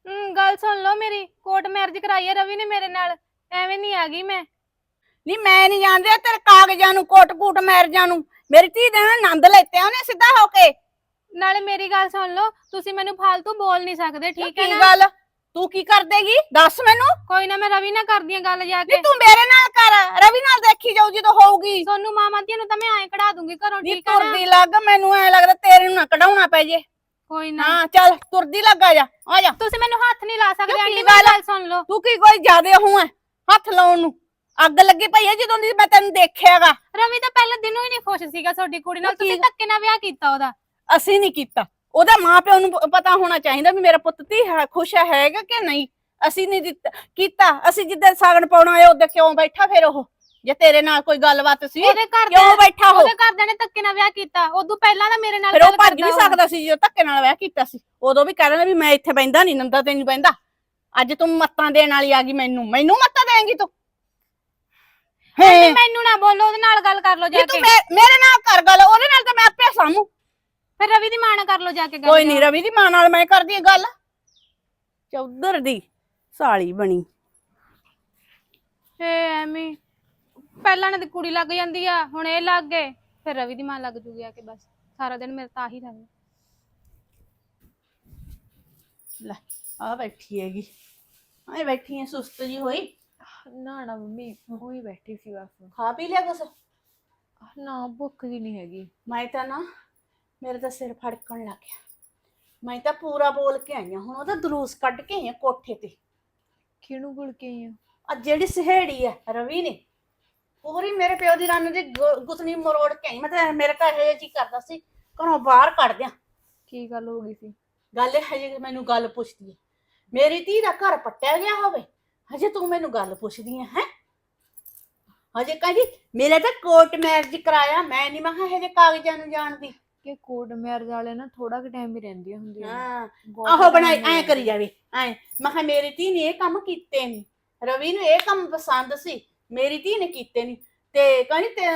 ਹੂੰ ਗੱਲ ਸੁਣ ਲਓ ਮੇਰੀ ਕੋਰਟ ਮੈਰਿਜ ਕਰਾਈ ਹੈ ਰਵੀ ਨੇ ਮੇਰੇ ਨਾਲ। ਐਵੇਂ ਨਹੀਂ ਆ ਗਈ ਮੈਂ। ਨਹੀਂ ਮੈਂ ਨਹੀਂ ਜਾਣਦੀ ਤੇਰੇ ਕਾਗਜ਼ਾਂ ਨੂੰ ਕੋਟ-ਕੂਟ ਮੈਰਜਾਂ ਨੂੰ। ਮੇਰੀ ਧੀ ਦੇ ਨਾਲ ਆਨੰਦ ਲੈਤੇ ਉਹਨੇ ਸਿੱਧਾ ਹੋ ਕੇ। ਨਾਲੇ ਮੇਰੀ ਗੱਲ ਸੁਣ ਲਓ ਤੁਸੀਂ ਮੈਨੂੰ ਫालतू ਬੋਲ ਨਹੀਂ ਸਕਦੇ ਠੀਕ ਹੈ ਕੀ ਨਾ? ਗੱਲ? ਤੂੰ ਕੀ ਕਰ ਦੇਗੀ ਦੱਸ ਮੈਨੂੰ। ਕੋਈ ਨਾ ਮੈਂ ਰਵੀ ਨਾਲ ਕਰਦੀ ਆ ਗੱਲ ਜਾ ਕੇ। ਨਹੀਂ ਤੂੰ ਮੇਰੇ ਨਾਲ ਕਰ। ਰਵੀ ਨਾਲ ਦੇਖੀ ਜਾਊ ਜਦੋਂ ਹੋਊਗੀ। ਸੋਨੂੰ ਮਾਮਾ ਦੀਆਂ ਨੂੰ ਤਾਂ ਮੈਂ ਐਂ ਕਢਾ ਦੂੰਗੀ ਘਰੋਂ ਨੀ ਠੀਕ ਹੈ ਨਾ? ਤੁਰਦੀ ਲੱਗ ਮੈਨੂੰ ਐ ਲੱਗਦਾ ਤੇਰੇ ਨੂੰ ਨਾ ਕਢਾਉਣਾ ਪੈ ਜੇ। ਕੋਈ ਨਾ। ਹਾਂ ਚੱਲ ਤੁਰਦੀ ਲੱਗ ਜਾ ਆ ਜਾ। ਤੁਸੀਂ ਮੈਨੂੰ ਹੱਥ ਨਹੀਂ ਲਾ ਸਕਦੇ ਕਿਉਂ ਆਂਟੀ ਕੀ ਮੇਰੀ ਗੱਲ? ਗੱਲ ਸੁਣ ਲਓ। ਤੂੰ ਕੀ ਕੋਈ ਜ਼ਿਆਦੇ ਹੂੰ ਐ? ਹੱਥ ਲਾਉਣ ਨੂੰ। ਅੱਗ ਲੱਗੀ ਪਈ ਜਦੋਂ ਦੀ ਮੈਂ ਤੈਨੂੰ ਦੇਖਿਆਗਾ। ਰਵੀ ਤਾਂ ਪਹਿਲੇ ਦਿਨੋਂ ਹੀ ਨਹੀਂ ਖੁਸ਼ ਸੀਗਾ ਤੁਹਾਡੀ ਕੁੜੀ ਨਾਲ। ਤੁਸੀਂ ਧੱਕੇ ਨਾਲ ਵਿਆਹ ਕੀਤਾ ਉਹਦਾ। ਅਸੀਂ ਨਹੀਂ ਕੀਤਾ। ਉਹਦਾ ਮਾਪਿਓ ਨੂੰ ਪ- ਪਤਾ ਹੋਣਾ ਚਾਹੀਦਾ ਵੀ ਮੇਰਾ ਪੁੱਤ ਧੀ ਹੈ ਖੁਸ਼ ਹੈਗਾ ਕਿ ਨਹੀਂ। ਅਸੀਂ ਨਹੀਂ ਦਿੱਤਾ ਕੀਤਾ। ਅਸੀਂ ਜਿੱਦਾਂ ਸਾਗਣ ਪਾਉਣਾ ਆਇਆ ਉਦੋਂ ਕਿਉਂ ਬੈਠਾ ਫਿਰ ਉਹ? ਜੇ ਤੇਰੇ ਨਾਲ ਕੋਈ ਗੱਲਬਾਤ ਸੀ ਉਹਦੇ ਘਰ ਕਿਉਂ ਬੈਠਾ ਹੋ ਉਹਦੇ ਘਰਦਿਆਂ ਨੇ ਧੱਕੇ ਨਾਲ ਵਿਆਹ ਕੀਤਾ ਉਦੋਂ ਪਹਿਲਾਂ ਤਾਂ ਮੇਰੇ ਨਾਲ ਫਿਰ ਉਹ ਗੱਲ ਭੱਜ ਕਰਦਾ ਵੀ ਉਹ। ਸਕਦਾ ਸੀ ਜਦੋਂ ਧੱਕੇ ਨਾਲ ਵਿਆਹ ਕੀਤਾ ਸੀ। ਉਦੋਂ ਵੀ ਕਹਿ ਰਿਹਾ ਵੀ ਮੈਂ ਇੱਥੇ ਬੈੰਦਾ ਨਹੀਂ ਨੰਦਾ ਤੇ ਨਹੀਂ ਬੈੰਦਾ ਅੱਜ ਤੂੰ ਮੱਤਾਂ ਦੇਣ ਵਾਲੀ ਆ ਗਈ ਮੈਨੂੰ। ਮੈਨੂੰ ਮੱਤਾਂ ਦੇਂਗੀ ਤੂੰ? ਹੈ? ਮੈਨੂੰ ਨਾ ਬੋਲੋ ਉਹਦੇ ਨਾਲ ਗੱਲ ਕਰ ਲਓ ਜਾ ਤੂੰ ਕੇ। ਮੇ- ਮੇਰੇ ਨਾਲ ਕਰ ਗੱਲ ਉਹਦੇ ਨਾਲ ਤਾਂ ਮੈਂ ਆਪੇ ਸਾਮੂ ਫਿਰ ਰਵੀ ਦੀ ਮਾਂ ਨਾਲ ਕਰ ਲਓ ਜਾ ਕੇ ਗੱਲ ਕੋਈ ਨਹੀਂ ਰਵੀ ਦੀ ਮਾਂ ਨਾਲ ਮੈਂ ਕਰਦੀ ਹਾਂ ਗੱਲ। ਚੌਧਰ ਦੀ ਸਾਲੀ ਬਣੀ। ਏ ਐਵੇਂ ਪਹਿਲਾਂ ਨੇ ਤੇ ਕੁੜੀ ਲੱਗ ਜਾਂਦੀ ਆ ਹੁਣ ਇਹ ਲੱਗ ਗਏ ਫਿਰ ਰਵੀ ਦੀ ਮਾਂ ਲੱਗ ਜੂਗੀ ਆ ਕੇ ਬਸ ਸਾਰਾ ਦਿਨ ਮੇਰੇ ਤਾਂ ਆਹੀ ਰਹਿੰਦਾ। ਲੈ ਆ ਬੈਠੀ ਹੈਗੀ ਆਏ ਬੈਠੀ ਹੈ ਸੁਸਤ ਜੀ ਹੋਈ। ਨਾ ਨਾ ਮੰਮੀ ਉਹੀ ਬੈਠੀ ਸੀ ਬਸ। ਖਾ ਪੀ ਲਿਆ ਕੁਛ? ਨਾ ਭੁੱਖ ਵੀ ਨਹੀਂ ਹੈਗੀ। ਮੈਂ ਤਾਂ ਨਾ ਮੇਰੇ ਤਾਂ ਸਿਰ ਫੜਕਣ ਲੱਗ ਗਿਆ। ਮੈਂ ਤਾਂ ਪੂਰਾ ਬੋਲ ਕੇ ਆਈ ਹਾਂ ਹੁਣ ਉਹਦਾ ਦਲੂਸ ਕੱਢ ਕੇ ਆਈ ਹਾਂ ਕੋਠੇ ਤੇ। ਕਿਹਨੂੰ ਗੁਲ ਕੇ ਆਈ ਆ? ਆ ਜਿਹੜੀ ਸਹੇੜੀ ਹੈ ਰਵੀ ਨੇ ਪੂਰੀ ਮੇਰੇ ਪਿਓ ਦੀ ਰੰਨ ਦੀ ਗੁ- ਗੁੱਤਨੀ ਮਰੋੜ ਕੇ ਆਈ। ਮੈਂ ਤਾਂ ਮੇਰੇ ਤਾਂ ਇਹ ਜੀ ਕਰਦਾ ਸੀ ਘਰੋਂ ਬਾਹਰ ਕੱਢ ਦਿਆਂ। ਕੀ ਗੱਲ ਹੋ ਗਈ ਸੀ? ਗੱਲ ਇਹ ਹਜੇ ਮੈਨੂੰ ਗੱਲ ਪੁੱਛਦੀ ਹੈ ਮੇਰੀ ਧੀ ਦਾ ਘਰ ਪੱਟਿਆ ਗਿਆ ਹੋਵੇ ਹਜੇ ਤੂੰ ਮੈਨੂੰ ਗੱਲ ਪੁੱਛਦੀ ਹੈ ਹੈ? ਹਜੇ ਕਹਿੰਦੀ ਮੇਰੇ ਤਾਂ ਕੋਰਟ ਮੈਰਿਜ ਕਰਾਇਆ ਮੈਂ ਨਹੀਂ ਮਹਾ ਹਜੇ ਕਾਗਜ਼ਾਂ ਨੂੰ ਜਾਣਦੀ ਕਿ ਕੋਡ ਮੈਰਿਜ ਵਾਲੇ ਨਾ ਥੋੜਾ ਕਿ ਟਾਈਮ ਹੀ ਰਹਿੰਦੀਆਂ ਹੁੰਦੀਆਂ ਨੇ। ਹਾਂ ਬਹੁਤ ਆਹੋ time ਬਣਾਈ ਨਹੀਂ ਐ ਕਰੀ ਜਾਵੇ ਐ। ਮੈਂ ਕਿਹਾ ਮੇਰੀ ਧੀ ਨੇ ਇਹ ਕੰਮ ਕੀਤੇ ਨਹੀਂ ਰਵੀ ਨੂੰ ਇਹ ਕੰਮ ਪਸੰਦ ਸੀ ਮੇਰੀ ਧੀ ਨੇ ਕੀਤੇ ਨਹੀਂ ਤੇ ਕਹਿੰਦੀ ਤੇ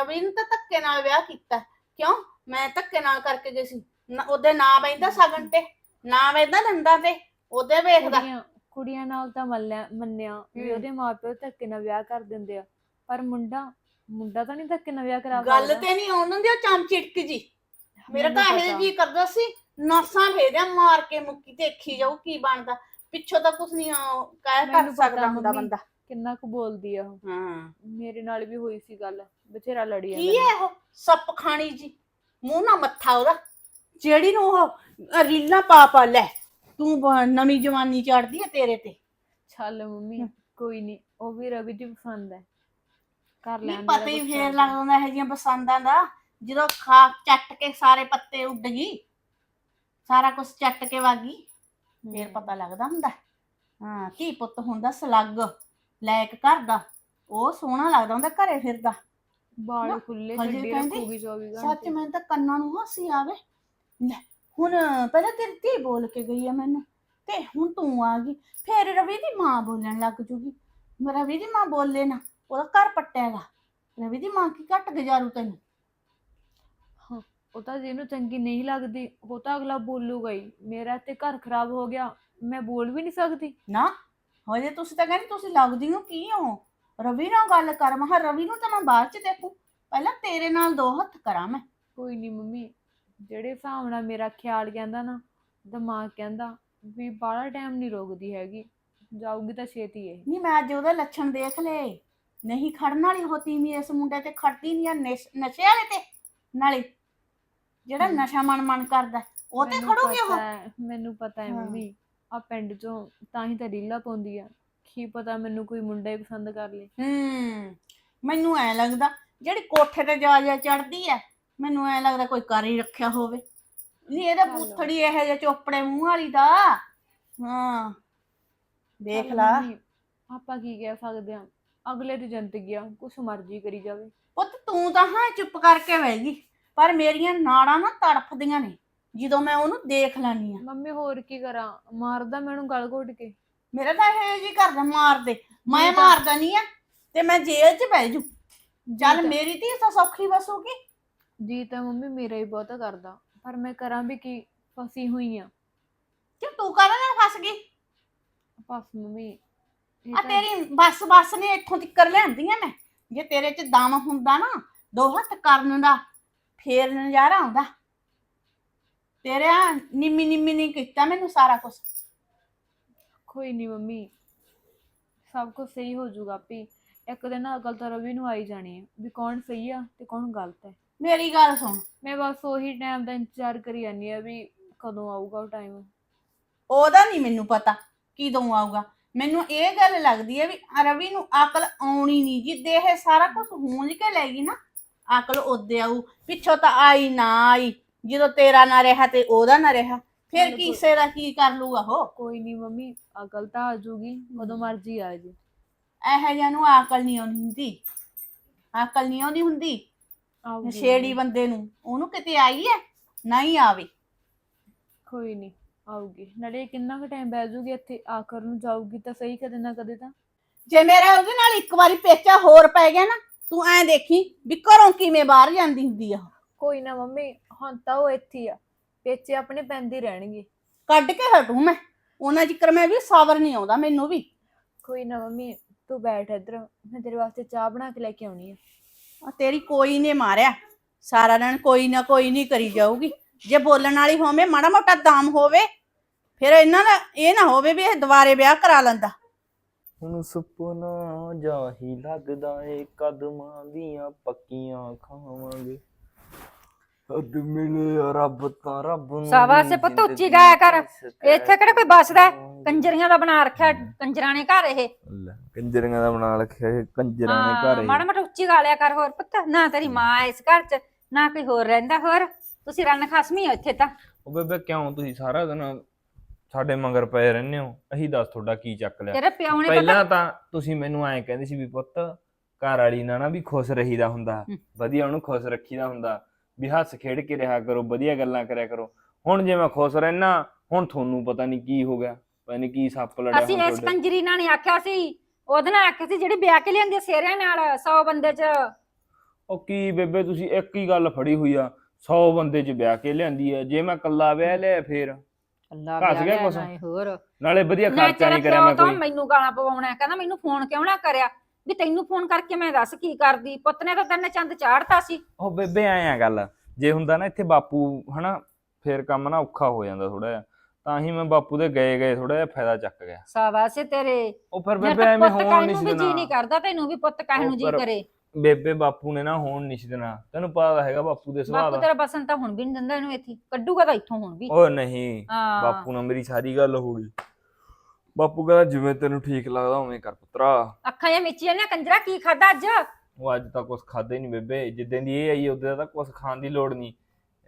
ਰਵੀ ਨੂੰ ਤਾਂ ਧੱਕੇ ਨਾਲ ਵਿਆਹ ਕੀਤਾ। ਕਿਉਂ? ਮੈਂ ਧੱਕੇ ਨਾਲ ਕਰਕੇ ਗਈ ਸੀ। ਨਾ- ਉਹਦੇ ਨਾਂ ਬੈਂਦਾ ਸਗਨ ਤੇ ਨਾਂ ਬੈਂਦਾ ਦੰਦਾਂ ਤੇ ਉਹਦੇ ਵੇਖਦਾ। ਕੁੜੀਆਂ ਕੁੜੀਆਂ ਨਾਲ ਤਾਂ ਮੰਨਿਆ ਮੰਨਿਆ ਵੀ ਹਮ। ਉਹਦੇ ਮਾਪਿਓ ਧੱਕੇ ਨਾਲ ਵਿਆਹ ਕਰ ਦਿੰਦੇ ਆ। ਪਰ ਮੁੰਡਾ ਮੁੰਡਾ ਤਾਂ ਨਹੀਂ ਧੱਕੇ ਨਾਲ ਵਿਆਹ ਕਰਾ ਗੱਲ ਸਕਦਾ। ਤੇ ਨਹੀਂ ਆਉਣ ਦਿੰਦੀ ਉਹ ਚਮਚਿੜਕ ਜੀ। ਮੇਰਾ ਮੈਨੂੰ ਤਾਂ ਇਹ ਪਤਾ। ਜੀ ਕਰਦਾ ਸੀ ਨਾਸਾਂ ਫੇਰਿਆ ਮਾਰ ਕੇ ਮੁੱਕੀ ਦੇਖੀ ਜਾਊ ਕੀ ਬਣਦਾ। ਪਿੱਛੋਂ ਤਾਂ ਕੁਝ ਨਹੀਂ ਕਹਿ ਕਰ ਮੈਨੂੰ ਪਤਾ ਸਕਦਾ ਹੁੰਦਾ ਮੰਮੀ। ਬੰਦਾ। ਕਿੰਨਾ ਕੁ ਬੋਲਦੀ ਆ ਉਹ। ਹਾਂ। ਮੇਰੇ ਨਾਲ ਵੀ ਹੋਈ ਸੀ ਗੱਲ ਬਥੇਰਾ ਲੜੀ ਆ ਕੀ ਹੈ ਉਹ? ਸੱਪ ਖਾਣੀ ਜੀ। ਮੂੰਹ ਨਾ ਮੱਥਾ ਉਹਦਾ। ਜਿਹੜੀ ਨੂੰ ਉਹ ਰੀਲਾਂ ਪਾ ਪਾ ਲੈ। ਤੂੰ ਬ- ਨਵੀਂ ਜਵਾਨੀ ਚੜਦੀ ਹੈ ਤੇਰੇ ਤੇ। ਚੱਲ ਮੰਮੀ ਕੋਈ ਨਹੀਂ ਉਹ ਵੀ ਰਵੀ ਦੀ ਪਸੰਦ ਹੈ ਕਰ ਨਹੀਂ ਲੈਣ ਪਤਾ ਹੀ ਫੇਰ ਲੱਗਦਾ ਇਹ ਜੀਆਂ ਪਸੰਦਾਂ ਦਾ। ਜਦੋਂ ਖਾ ਚੱਟ ਕੇ ਸਾਰੇ ਪੱਤੇ ਉੱਡ ਗਈ ਸਾਰਾ ਕੁਝ ਚੱਟ ਕੇ ਵਾਗੀ ਫੇਰ ਪਤਾ ਲੱਗਦਾ ਹੁੰਦਾ। ਹਾਂ ਕੀ ਪੁੱਤ ਹੁੰਦਾ ਸਲੱਗ। ਲੈਕ ਕਰਦਾ ਉਹ ਸੋਹਣਾ ਲੱਗਦਾ ਹੁੰਦਾ ਘਰੇ ਫਿਰਦਾ। ਬਾਲ ਖੁੱਲੇ ਹਜੇ ਛੱਡੀ ਕਹਿੰਦੇ, ਰੱਖੂਗੀ 24 ਸੱਚ ਘੰਟੇ ਮੈਨੂੰ ਤਾਂ ਕੰਨਾਂ ਨੂੰ ਹਾਸੀ ਆਵੇ। ਲੈ ਹੁਣ ਪਹਿਲਾਂ ਤੇਰੀ ਧੀ ਬੋਲ ਕੇ ਗਈ ਆ ਮੈਨੂੰ ਤੇ ਹੁਣ ਤੂੰ ਆ ਗਈ ਫੇਰ ਰਵੀ ਦੀ ਮਾਂ ਬੋਲਣ ਲੱਗ ਜੂਗੀ। ਮੈਂ ਰਵੀ ਦੀ ਮਾਂ ਬੋਲੇ ਨਾ ਉਹਦਾ ਘਰ ਪੱਟੇਗਾ ਰਵੀ ਦੀ ਮਾਂ ਕੀ ਘੱਟ ਗੁਜ਼ਾਰੂ ਤੈਨੂੰ? ਉਹ ਤਾਂ ਜਿਹਨੂੰ ਚੰਗੀ ਨਹੀਂ ਲੱਗਦੀ ਉਹ ਤਾਂ ਅਗਲਾ ਬੋਲੂਗਾ ਹੀ ਮੇਰਾ ਤੇ ਘਰ ਖਰਾਬ ਹੋ ਗਿਆ ਮੈਂ ਬੋਲ ਵੀ ਨਹੀਂ ਸਕਦੀ। ਨਾ ਹਜੇ ਤੁਸੀਂ ਤਾਂ ਕਹਿੰਦੇ ਤੁਸੀਂ ਲੱਗਦੀ ਹੋ ਕੀ ਹੋ? ਰਵੀ ਨਾਲ ਗੱਲ ਕਰ ਮੈਂ ਕਿਹਾ ਰਵੀ ਨੂੰ ਤਾਂ ਮੈਂ ਬਾਅਦ ਚ ਦੇਖੂ। ਪਹਿਲਾਂ ਤੇਰੇ ਨਾਲ ਦੋ ਹੱਥ ਕਰਾਂ ਮੈਂ। ਕੋਈ ਨਹੀਂ ਮੰਮੀ ਜਿਹੜੇ ਹਿਸਾਬ ਨਾਲ ਮੇਰਾ ਖਿਆਲ ਕਹਿੰਦਾ ਨਾ ਦਿਮਾਗ ਕਹਿੰਦਾ ਵੀ ਬਾਹਲਾ ਟਾਈਮ ਨਹੀਂ ਰੋਕਦੀ ਹੈਗੀ ਜਾਊਗੀ ਤਾਂ ਛੇਤੀ ਇਹ। ਨਹੀਂ ਮੈਂ ਅੱਜ ਉਹਦੇ ਲੱਛਣ ਦੇਖ ਲਏ। ਨਹੀਂ ਖੜਨ ਵਾਲੀ ਹੋਤੀ ਵੀ ਇਸ ਮੁੰਡੇ ਤੇ ਖੜਦੀ ਨਹੀਂ ਆ ਨਸ਼- ਨਸ਼ੇ ਵਾਲੇ ਤੇ ਨਾਲੇ ਜਿਹੜਾ। ਨਸ਼ਾ ਮਨ ਮਨ ਕਰਦਾ ਉਹ ਤੇ ਮੈਨੂੰ ਖੜੂਗੀ ਉਹ? ਪਤਾ ਹੈ, ਮੈਨੂੰ ਪਤਾ ਹੈ ਹਾਂ। ਮੰਮੀ। ਆ ਪਿੰਡ ਚੋਂ ਤਾਂ ਹੀ ਤਾਂ ਰੀਲਾ ਪਾਉਂਦੀ ਆ ਕੀ ਪਤਾ ਮੈਨੂੰ ਕੋਈ ਮੁੰਡਾ ਹੀ ਪਸੰਦ ਕਰ ਲੇ। ਹੂੰ ਮੈਨੂੰ ਐ ਲੱਗਦਾ ਜਿਹੜੀ ਕੋਠੇ ਤੇ ਜਾ ਜਾ ਚੜਦੀ ਐ ਮੈਨੂੰ ਐ ਲੱਗਦਾ ਕੋਈ ਕਰ ਹੀ ਰੱਖਿਆ ਹੋਵੇ। ਨਹੀਂ ਇਹਦਾ। ਬੂਥੜੀ ਇਹੋ ਜਿਹਾ ਚੋਪੜੇ ਮੂੰਹ ਵਾਲੀ ਦਾ। ਹਾਂ ਦੇਖ ਲਾ। ਮੰਮੀ, ਆਪਾਂ ਕੀ ਕਹਿ ਸਕਦੇ ਆ? ਅਗਲੇ ਦੀ ਜ਼ਿੰਦਗੀ ਆ ਕੁਛ ਮਰਜ਼ੀ ਕਰੀ ਜਾਵੇ। ਪੁੱਤ ਤੂੰ ਤਾਂ ਹਾਂ ਚੁੱਪ ਕਰਕੇ ਬਹਿ ਗਈ ਪਰ ਮੇਰੀਆਂ ਨਾੜਾਂ ਨਾ ਤੜਫਦੀਆਂ ਨੇ। ਜਦੋਂ ਮੈਂ ਉਹਨੂੰ ਦੇਖ ਲੈਣੀ ਆ ਮੰਮੀ ਹੋਰ ਕੀ ਕਰਾਂ? ਮਾਰਦਾ ਮੈਨੂੰ ਗਲ ਘੋਟ ਕੇ। ਮੇਰਾ ਤਾਂ ਇਹ ਜੀ ਕਰਦਾ ਮਾਰ ਦੇ। ਮੈਂ ਮਾਰਦਾ ਨਹੀਂ ਆ ਤੇ ਮੈਂ ਜੇਲ੍ਹ 'ਚ ਬਹਿ ਜੂ। ਤਾਂ- ਮੇਰੀ ਧੀ ਤਾਂ ਸੌਖੀ ਬਸੂਗੀ ਜੀ ਤਾਂ ਮੰਮੀ ਮੇਰਾ ਹੀ ਬਹੁਤਾ ਕਰਦਾ। ਪਰ ਮੈਂ ਕਰਾਂ ਵੀ ਕੀ? ਫਸੀ ਹੋਈ ਆ। ਕਿ ਤੂੰ ਕਾਹਦੇ ਨਾਲ ਫਸ ਗਈ? ਬਸ ਮੰਮੀ ਇਹ ਆ ਤਾਂ- ਤੇਰੀ ਬੱਸ ਬੱਸ ਨੇ ਇੱਥੋਂ ਤੱਕਰ ਲਿਆਂਦੀਆਂ ਮੈਂ ਜੇ ਤੇਰੇ 'ਚ ਦਮ ਹੁੰਦਾ ਨਾ ਦੋ ਹੱਥ ਕਰਨ ਦਾ ਫੇਰ ਨਜ਼ਾਰਾ ਆਉਂਦਾ। ਤੇਰੇ ਆ ਨਿੰਮੀ ਨਿੰਮੀ ਨਹੀਂ ਕੀਤਾ ਮੈਨੂੰ ਸਾਰਾ ਕੁਝ ਕੋਈ ਨਹੀਂ ਮੰਮੀ ਸਭ ਕੁਝ ਸਹੀ ਹੋ ਜਾਊਗਾ ਆਪੇ। ਇੱਕ ਦਿਨ ਅਕਲ ਤਾਂ ਰਵੀ ਨੂੰ ਆਈ ਜਾਣੀ ਹੈ ਵੀ ਕੌਣ ਸਹੀ ਆ ਤੇ ਕੌਣ ਗਲਤ ਹੈ। ਮੇਰੀ ਗੱਲ ਸੁਣ। ਮੈਂ ਬਸ ਉਹੀ ਟਾਈਮ ਦਾ ਇੰਤਜ਼ਾਰ ਕਰੀ ਜਾਂਦੀ ਆ ਵੀ ਕਦੋਂ ਆਊਗਾ ਉਹ ਟਾਈਮ ਉਹਦਾ ਨਹੀਂ ਮੈਨੂੰ ਪਤਾ ਕਿਦੋਂ ਆਊਗਾ। ਮੈਨੂੰ ਇਹ ਗੱਲ ਲੱਗਦੀ ਹੈ ਵੀ ਰਵੀ ਨੂੰ ਅਕਲ ਆਉਣੀ ਨਹੀਂ ਜਿੱਦੇ ਇਹ ਸਾਰਾ ਕੁਝ ਹੂੰਜ ਕੇ ਲੈ ਗਈ ਨਾ ਅਕਲ ਉਹਦੇ ਆਊ। ਪਿੱਛੋਂ ਤਾਂ ਆਈ ਨਾ ਆਈ। ਜਦੋਂ ਤੇਰਾ ਨਾ ਰਿਹਾ ਤੇ ਉਹਦਾ ਨਾ ਰਿਹਾ ਫਿਰ ਕਿਸੇ ਦਾ ਕੀ ਕਰ ਲੂਗਾ ਉਹ ਕੋਈ ਨਹੀਂ ਮੰਮੀ ਅਕਲ ਤਾਂ ਆ ਜਾਊਗੀ ਕਦੋਂ ਮਰਜ਼ੀ ਆ ਜੇ। ਇਹੋ ਜਿਹਾ ਨੂੰ ਅਕਲ ਨਹੀਂ ਆਉਂਦੀ ਹੁੰਦੀ। ਅਕਲ ਨਹੀਂ ਆਉਂਦੀ ਹੁੰਦੀ ਨਸ਼ੇੜੀ ਬੰਦੇ ਨੂੰ। ਉਹਨੂੰ ਕਿਤੇ ਆਈ ਹੈ ਨਹੀਂ ਆਵੇ। ਕੋਈ ਨਹੀਂ ਆਊਗੀ। ਨਾਲੇ ਕਿੰਨਾ ਕੁ ਟਾਈਮ ਬਹਿ ਜਾਊਗੀ ਇੱਥੇ ਆਖਰ ਨੂੰ ਜਾਊਗੀ ਤਾਂ ਸਹੀ ਕਦੇ ਨਾ ਕਦੇ ਤਾਂ। ਜੇ ਮੇਰਾ ਉਹਦੇ ਨਾਲ ਇੱਕ ਵਾਰੀ ਪੇਚਾ ਹੋਰ ਪੈ ਗਿਆ ਨਾ ਤੂੰ ਐਂ ਦੇਖੀ ਵੀ ਘਰੋਂ ਕਿਵੇਂ ਬਾਹਰ ਜਾਂਦੀ ਹੁੰਦੀ ਆ। ਕੋਈ ਨਾ ਮੰਮੀ ਹੁਣ ਤਾਂ ਉਹ ਇੱਥੇ ਹੀ ਆ। ਪੇਚੇ ਆਪਣੇ ਪੈਂਦੇ ਰਹਿਣਗੇ। ਕੱਢ ਕੇ ਹਟੂ ਮੈਂ। ਉਹਨਾਂ ਜਿਕਰ ਮੈਂ ਵੀ ਸਬਰ ਨਹੀਂ ਆਉਂਦਾ ਮੈਨੂੰ ਵੀ। ਕੋਈ ਨਾ ਮੰਮੀ ਤੂੰ ਬੈਠ ਇੱਧਰ। ਮੈਂ ਤੇਰੇ ਵਾਸਤੇ ਚਾਹ ਬਣਾ ਕੇ ਲੈ ਕੇ ਆਉਣੀ ਆ। ਆ ਤੇਰੀ ਕੋਈ ਨੇ ਮਾਰਿਆ। ਸਾਰਾ ਦਿਨ ਕੋਈ ਨਾ ਕੋਈ ਨਹੀਂ ਕਰੀ ਜਾਊਗੀ। ਜੇ ਬੋਲਣ ਵਾਲੀ ਹੋਵੇ ਮਾੜਾ ਮੋਟਾ ਦਾਮ ਹੋਵੇ ਫਿਰ ਇਹਨਾਂ ਦਾ ਇਹ ਨਾ ਹੋਵੇ ਵੀ ਇਹ ਦੁਬਾਰੇ ਵਿਆਹ ਕਰਾ ਲੈਂਦਾ। ਹੁਣ ਸੁਪਨਾ ਜਾਹੀ ਲੱਗਦਾ ਏ ਕਦਮਾਂ ਦੀਆਂ ਪੱਕੀਆਂ ਖਾਵਾਂਗੇ। ਅੱਧ ਮਿਲੇ ਰੱਬ ਤਾਂ ਰੱਬ ਨੂੰ ਸ਼ਾਬਾਸ਼ ਏ ਪੁੱਤ, ਜ਼ਿੰਦਗੀ ਉੱਚੀ ਗਾਇਆ ਕਰ। ਦੇ ਇੱਥੇ ਕਿਹੜਾ ਕੋਈ ਵੱਸਦਾ ਹੈ? ਕੰਜਰੀਆਂ ਦਾ ਬਣਾ ਰੱਖਿਆ ਕੰਜਰਾਂ ਨੇ ਘਰ ਇਹ। ਲੈ, ਕੰਜਰੀਆਂ ਦਾ ਬਣਾ ਰੱਖਿਆ ਇਹ ਕੰਜਰਾਂ ਨੇ ਹਾਂ ਘਰ ਮਾੜਾ ਮਾੜਾ ਉੱਚੀ ਗਾ ਲਿਆ ਕਰ ਹੋਰ ਪੁੱਤ ਨਾ ਤੇਰੀ ਮਾਂ ਇਸ ਘਰ 'ਚ ਨਾ ਕੋਈ ਹੋਰ ਰਹਿੰਦਾ ਹੋਰ। ਤੁਸੀਂ ਰੰਨ ਖਸਮੀ ਹੋ ਇੱਥੇ ਤਾਂ। ਉਹ ਬੇਬੇ ਕਿਉਂ ਤੁਸੀਂ ਸਾਰਾ ਦਿਨ ਸਾਡੇ ਮਗਰ ਪਏ ਰਹਿੰਦੇ ਹੋ? ਅਸੀਂ ਦੱਸ ਤੁਹਾਡਾ ਕੀ ਚੱਕ ਲਿਆ। ਤੇਰੇ ਪਿਓ ਨੇ ਪਤਾ ਪਹਿਲਾਂ ਤਾਂ ਤੁਸੀਂ ਮੈਨੂੰ ਐਂ ਕਹਿੰਦੇ ਸੀ ਵੀ ਪੁੱਤ ਘਰ ਵਾਲੀ ਨਾਲ ਨਾ ਵੀ ਖੁਸ਼ ਰਹੀਦਾ ਹੁੰਦਾ। ਵਧੀਆ ਉਹਨੂੰ ਖੁਸ਼ ਰੱਖੀਦਾ ਹੁੰਦਾ। ਵੀ ਹੱਸ ਖੇਡ ਕੇ ਰਿਹਾ ਕਰੋ ਵਧੀਆ ਗੱਲਾਂ ਕਰਿਆ ਕਰੋ। ਹੁਣ ਜੇ ਮੈਂ ਖੁਸ਼ ਰਹਿਣਾ ਹੁਣ ਤੁਹਾਨੂੰ ਪਤਾ ਨਹੀਂ ਕੀ ਹੋ ਗਿਆ ਪਤਾ ਨਹੀਂ ਕੀ ਸੱਪ ਲੜਿਆ ਅਸੀਂ ਇਸ। ਕੰਜਰੀ ਨਾਲ ਨਹੀਂ ਆਖਿਆ ਸੀ। ਉਹਦੇ ਨਾਲ ਆਖਿਆ ਸੀ ਜਿਹੜੀ ਵਿਆਹ ਕੇ ਲਿਆਂਦੀ ਸੇਰਿਆਂ ਨਾਲ 100 ਬੰਦੇ 'ਚ। ਉਹ ਕੀ ਬੇਬੇ ਤੁਸੀਂ ਇੱਕ ਹੀ ਗੱਲ ਫੜੀ ਹੋਈ ਆ 100 ਬੰਦੇ ਚ ਵਿਆਹ ਕੇ ਲਿਆਂਦੀ ਆ। ਜੇ ਮੈਂ ਕੱਲਾ ਵਿਆਹ ਲਿਆ ਫੇਰ? ਅੱਲਾ ਘਸ ਗਿਆ ਕੁਛ? ਹੋਰ। ਨਾਲੇ ਵਧੀਆ ਖਰਚਾ ਨਹੀਂ ਕਰਿਆ ਮੈਂ ਕੋਈ। ਮੈਨੂੰ ਗਾਲਾਂ ਪਵਾਉਣਾ। ਕਹਿੰਦਾ ਮੈਨੂੰ ਫੋਨ ਕਿਉਂ ਨਾ ਕਰਿਆ? ਵੀ ਤੈਨੂੰ ਫੋਨ ਕਰਕੇ ਮੈਂ ਦੱਸ ਕੀ ਕਰਦੀ? ਪੁੱਤ ਨੇ ਤਾਂ ਤੈਨੂੰ ਚੰਦ ਚਾੜਤਾ ਸੀ। ਉਹ ਬੇਬੇ ਐ ਆ ਗੱਲ। ਜੇ ਹੁੰਦਾ ਨਾ ਇੱਥੇ ਬਾਪੂ ਹਨਾ ਫੇਰ ਕੰਮ ਨਾ ਔਖਾ ਹੋ ਜਾਂਦਾ ਥੋੜਾ ਜਿਹਾ। ਤਾਂ ਹੀ ਮੈਂ ਬਾਪੂ ਦੇ ਗਏ ਗਏ ਥੋੜਾ ਜਿਹਾ ਫਾਇਦਾ ਚੱਕ ਗਿਆ। ਸ਼ਾਬਾਸ਼ ਏ ਤੇਰੇ। ਉਹ ਫਿਰ ਬੇਬੇ ਐਵੇਂ ਹੋਣ ਨਹੀਂ ਸੀ ਵੀ ਜੀ ਨਹੀਂ ਦੇਣਾ। ਕਰਦਾ ਤੈਨੂੰ ਵੀ ਪੁੱਤ ਕਹਿਣ ਨੂੰ ਜੀ ਕਰੇ। ਬੇਬੇ ਬਾਪੂ ਨੇ ਨਾ ਹੋਣ ਨਹੀਂ ਸੀ ਦੇਣਾ। ਤੈਨੂੰ ਪਤਾ ਹੈਗਾ ਬਾਪੂ ਦੇ ਸੁਭਾਅ ਬਾਪੂ ਦਾ। ਤੇਰਾ ਬਸਨ ਤਾਂ ਹੁਣ ਵੀ ਨਹੀਂ ਦਿੰਦਾ ਇਹਨੂੰ ਇੱਥੇ। ਕੱਢੂਗਾ ਤਾਂ ਇੱਥੋਂ ਹੁਣ ਵੀ। ਉਹ ਨਹੀਂ। ਬਾਪੂ ਨਾਲ ਮੇਰੀ ਸਾਰੀ ਗੱਲ ਹੋ ਗਈ। ਬਾਪੂ ਕਹਿੰਦਾ ਜਿਵੇਂ ਤੈਨੂੰ ਠੀਕ ਲੱਗਦਾ ਉਵੇਂ ਕਰ ਪੁੱਤਰਾ। ਅੱਖਾਂ ਜਾਂ ਮਿਚੀਆਂ ਨੇ ਕੰਜਰਾ ਕੀ ਖਾਦਾ ਅੱਜ? ਉਹ ਅੱਜ ਤੱਕ ਕੁਛ ਖਾਦਾ ਹੀ ਨਹੀਂ ਬੇਬੇ ਜਿੱਦਾਂ ਦੀ ਇਹ ਆਈ ਉਦੋਂ ਤਾਂ ਕੁਛ ਖਾਣ ਦੀ ਲੋੜ ਨਹੀਂ।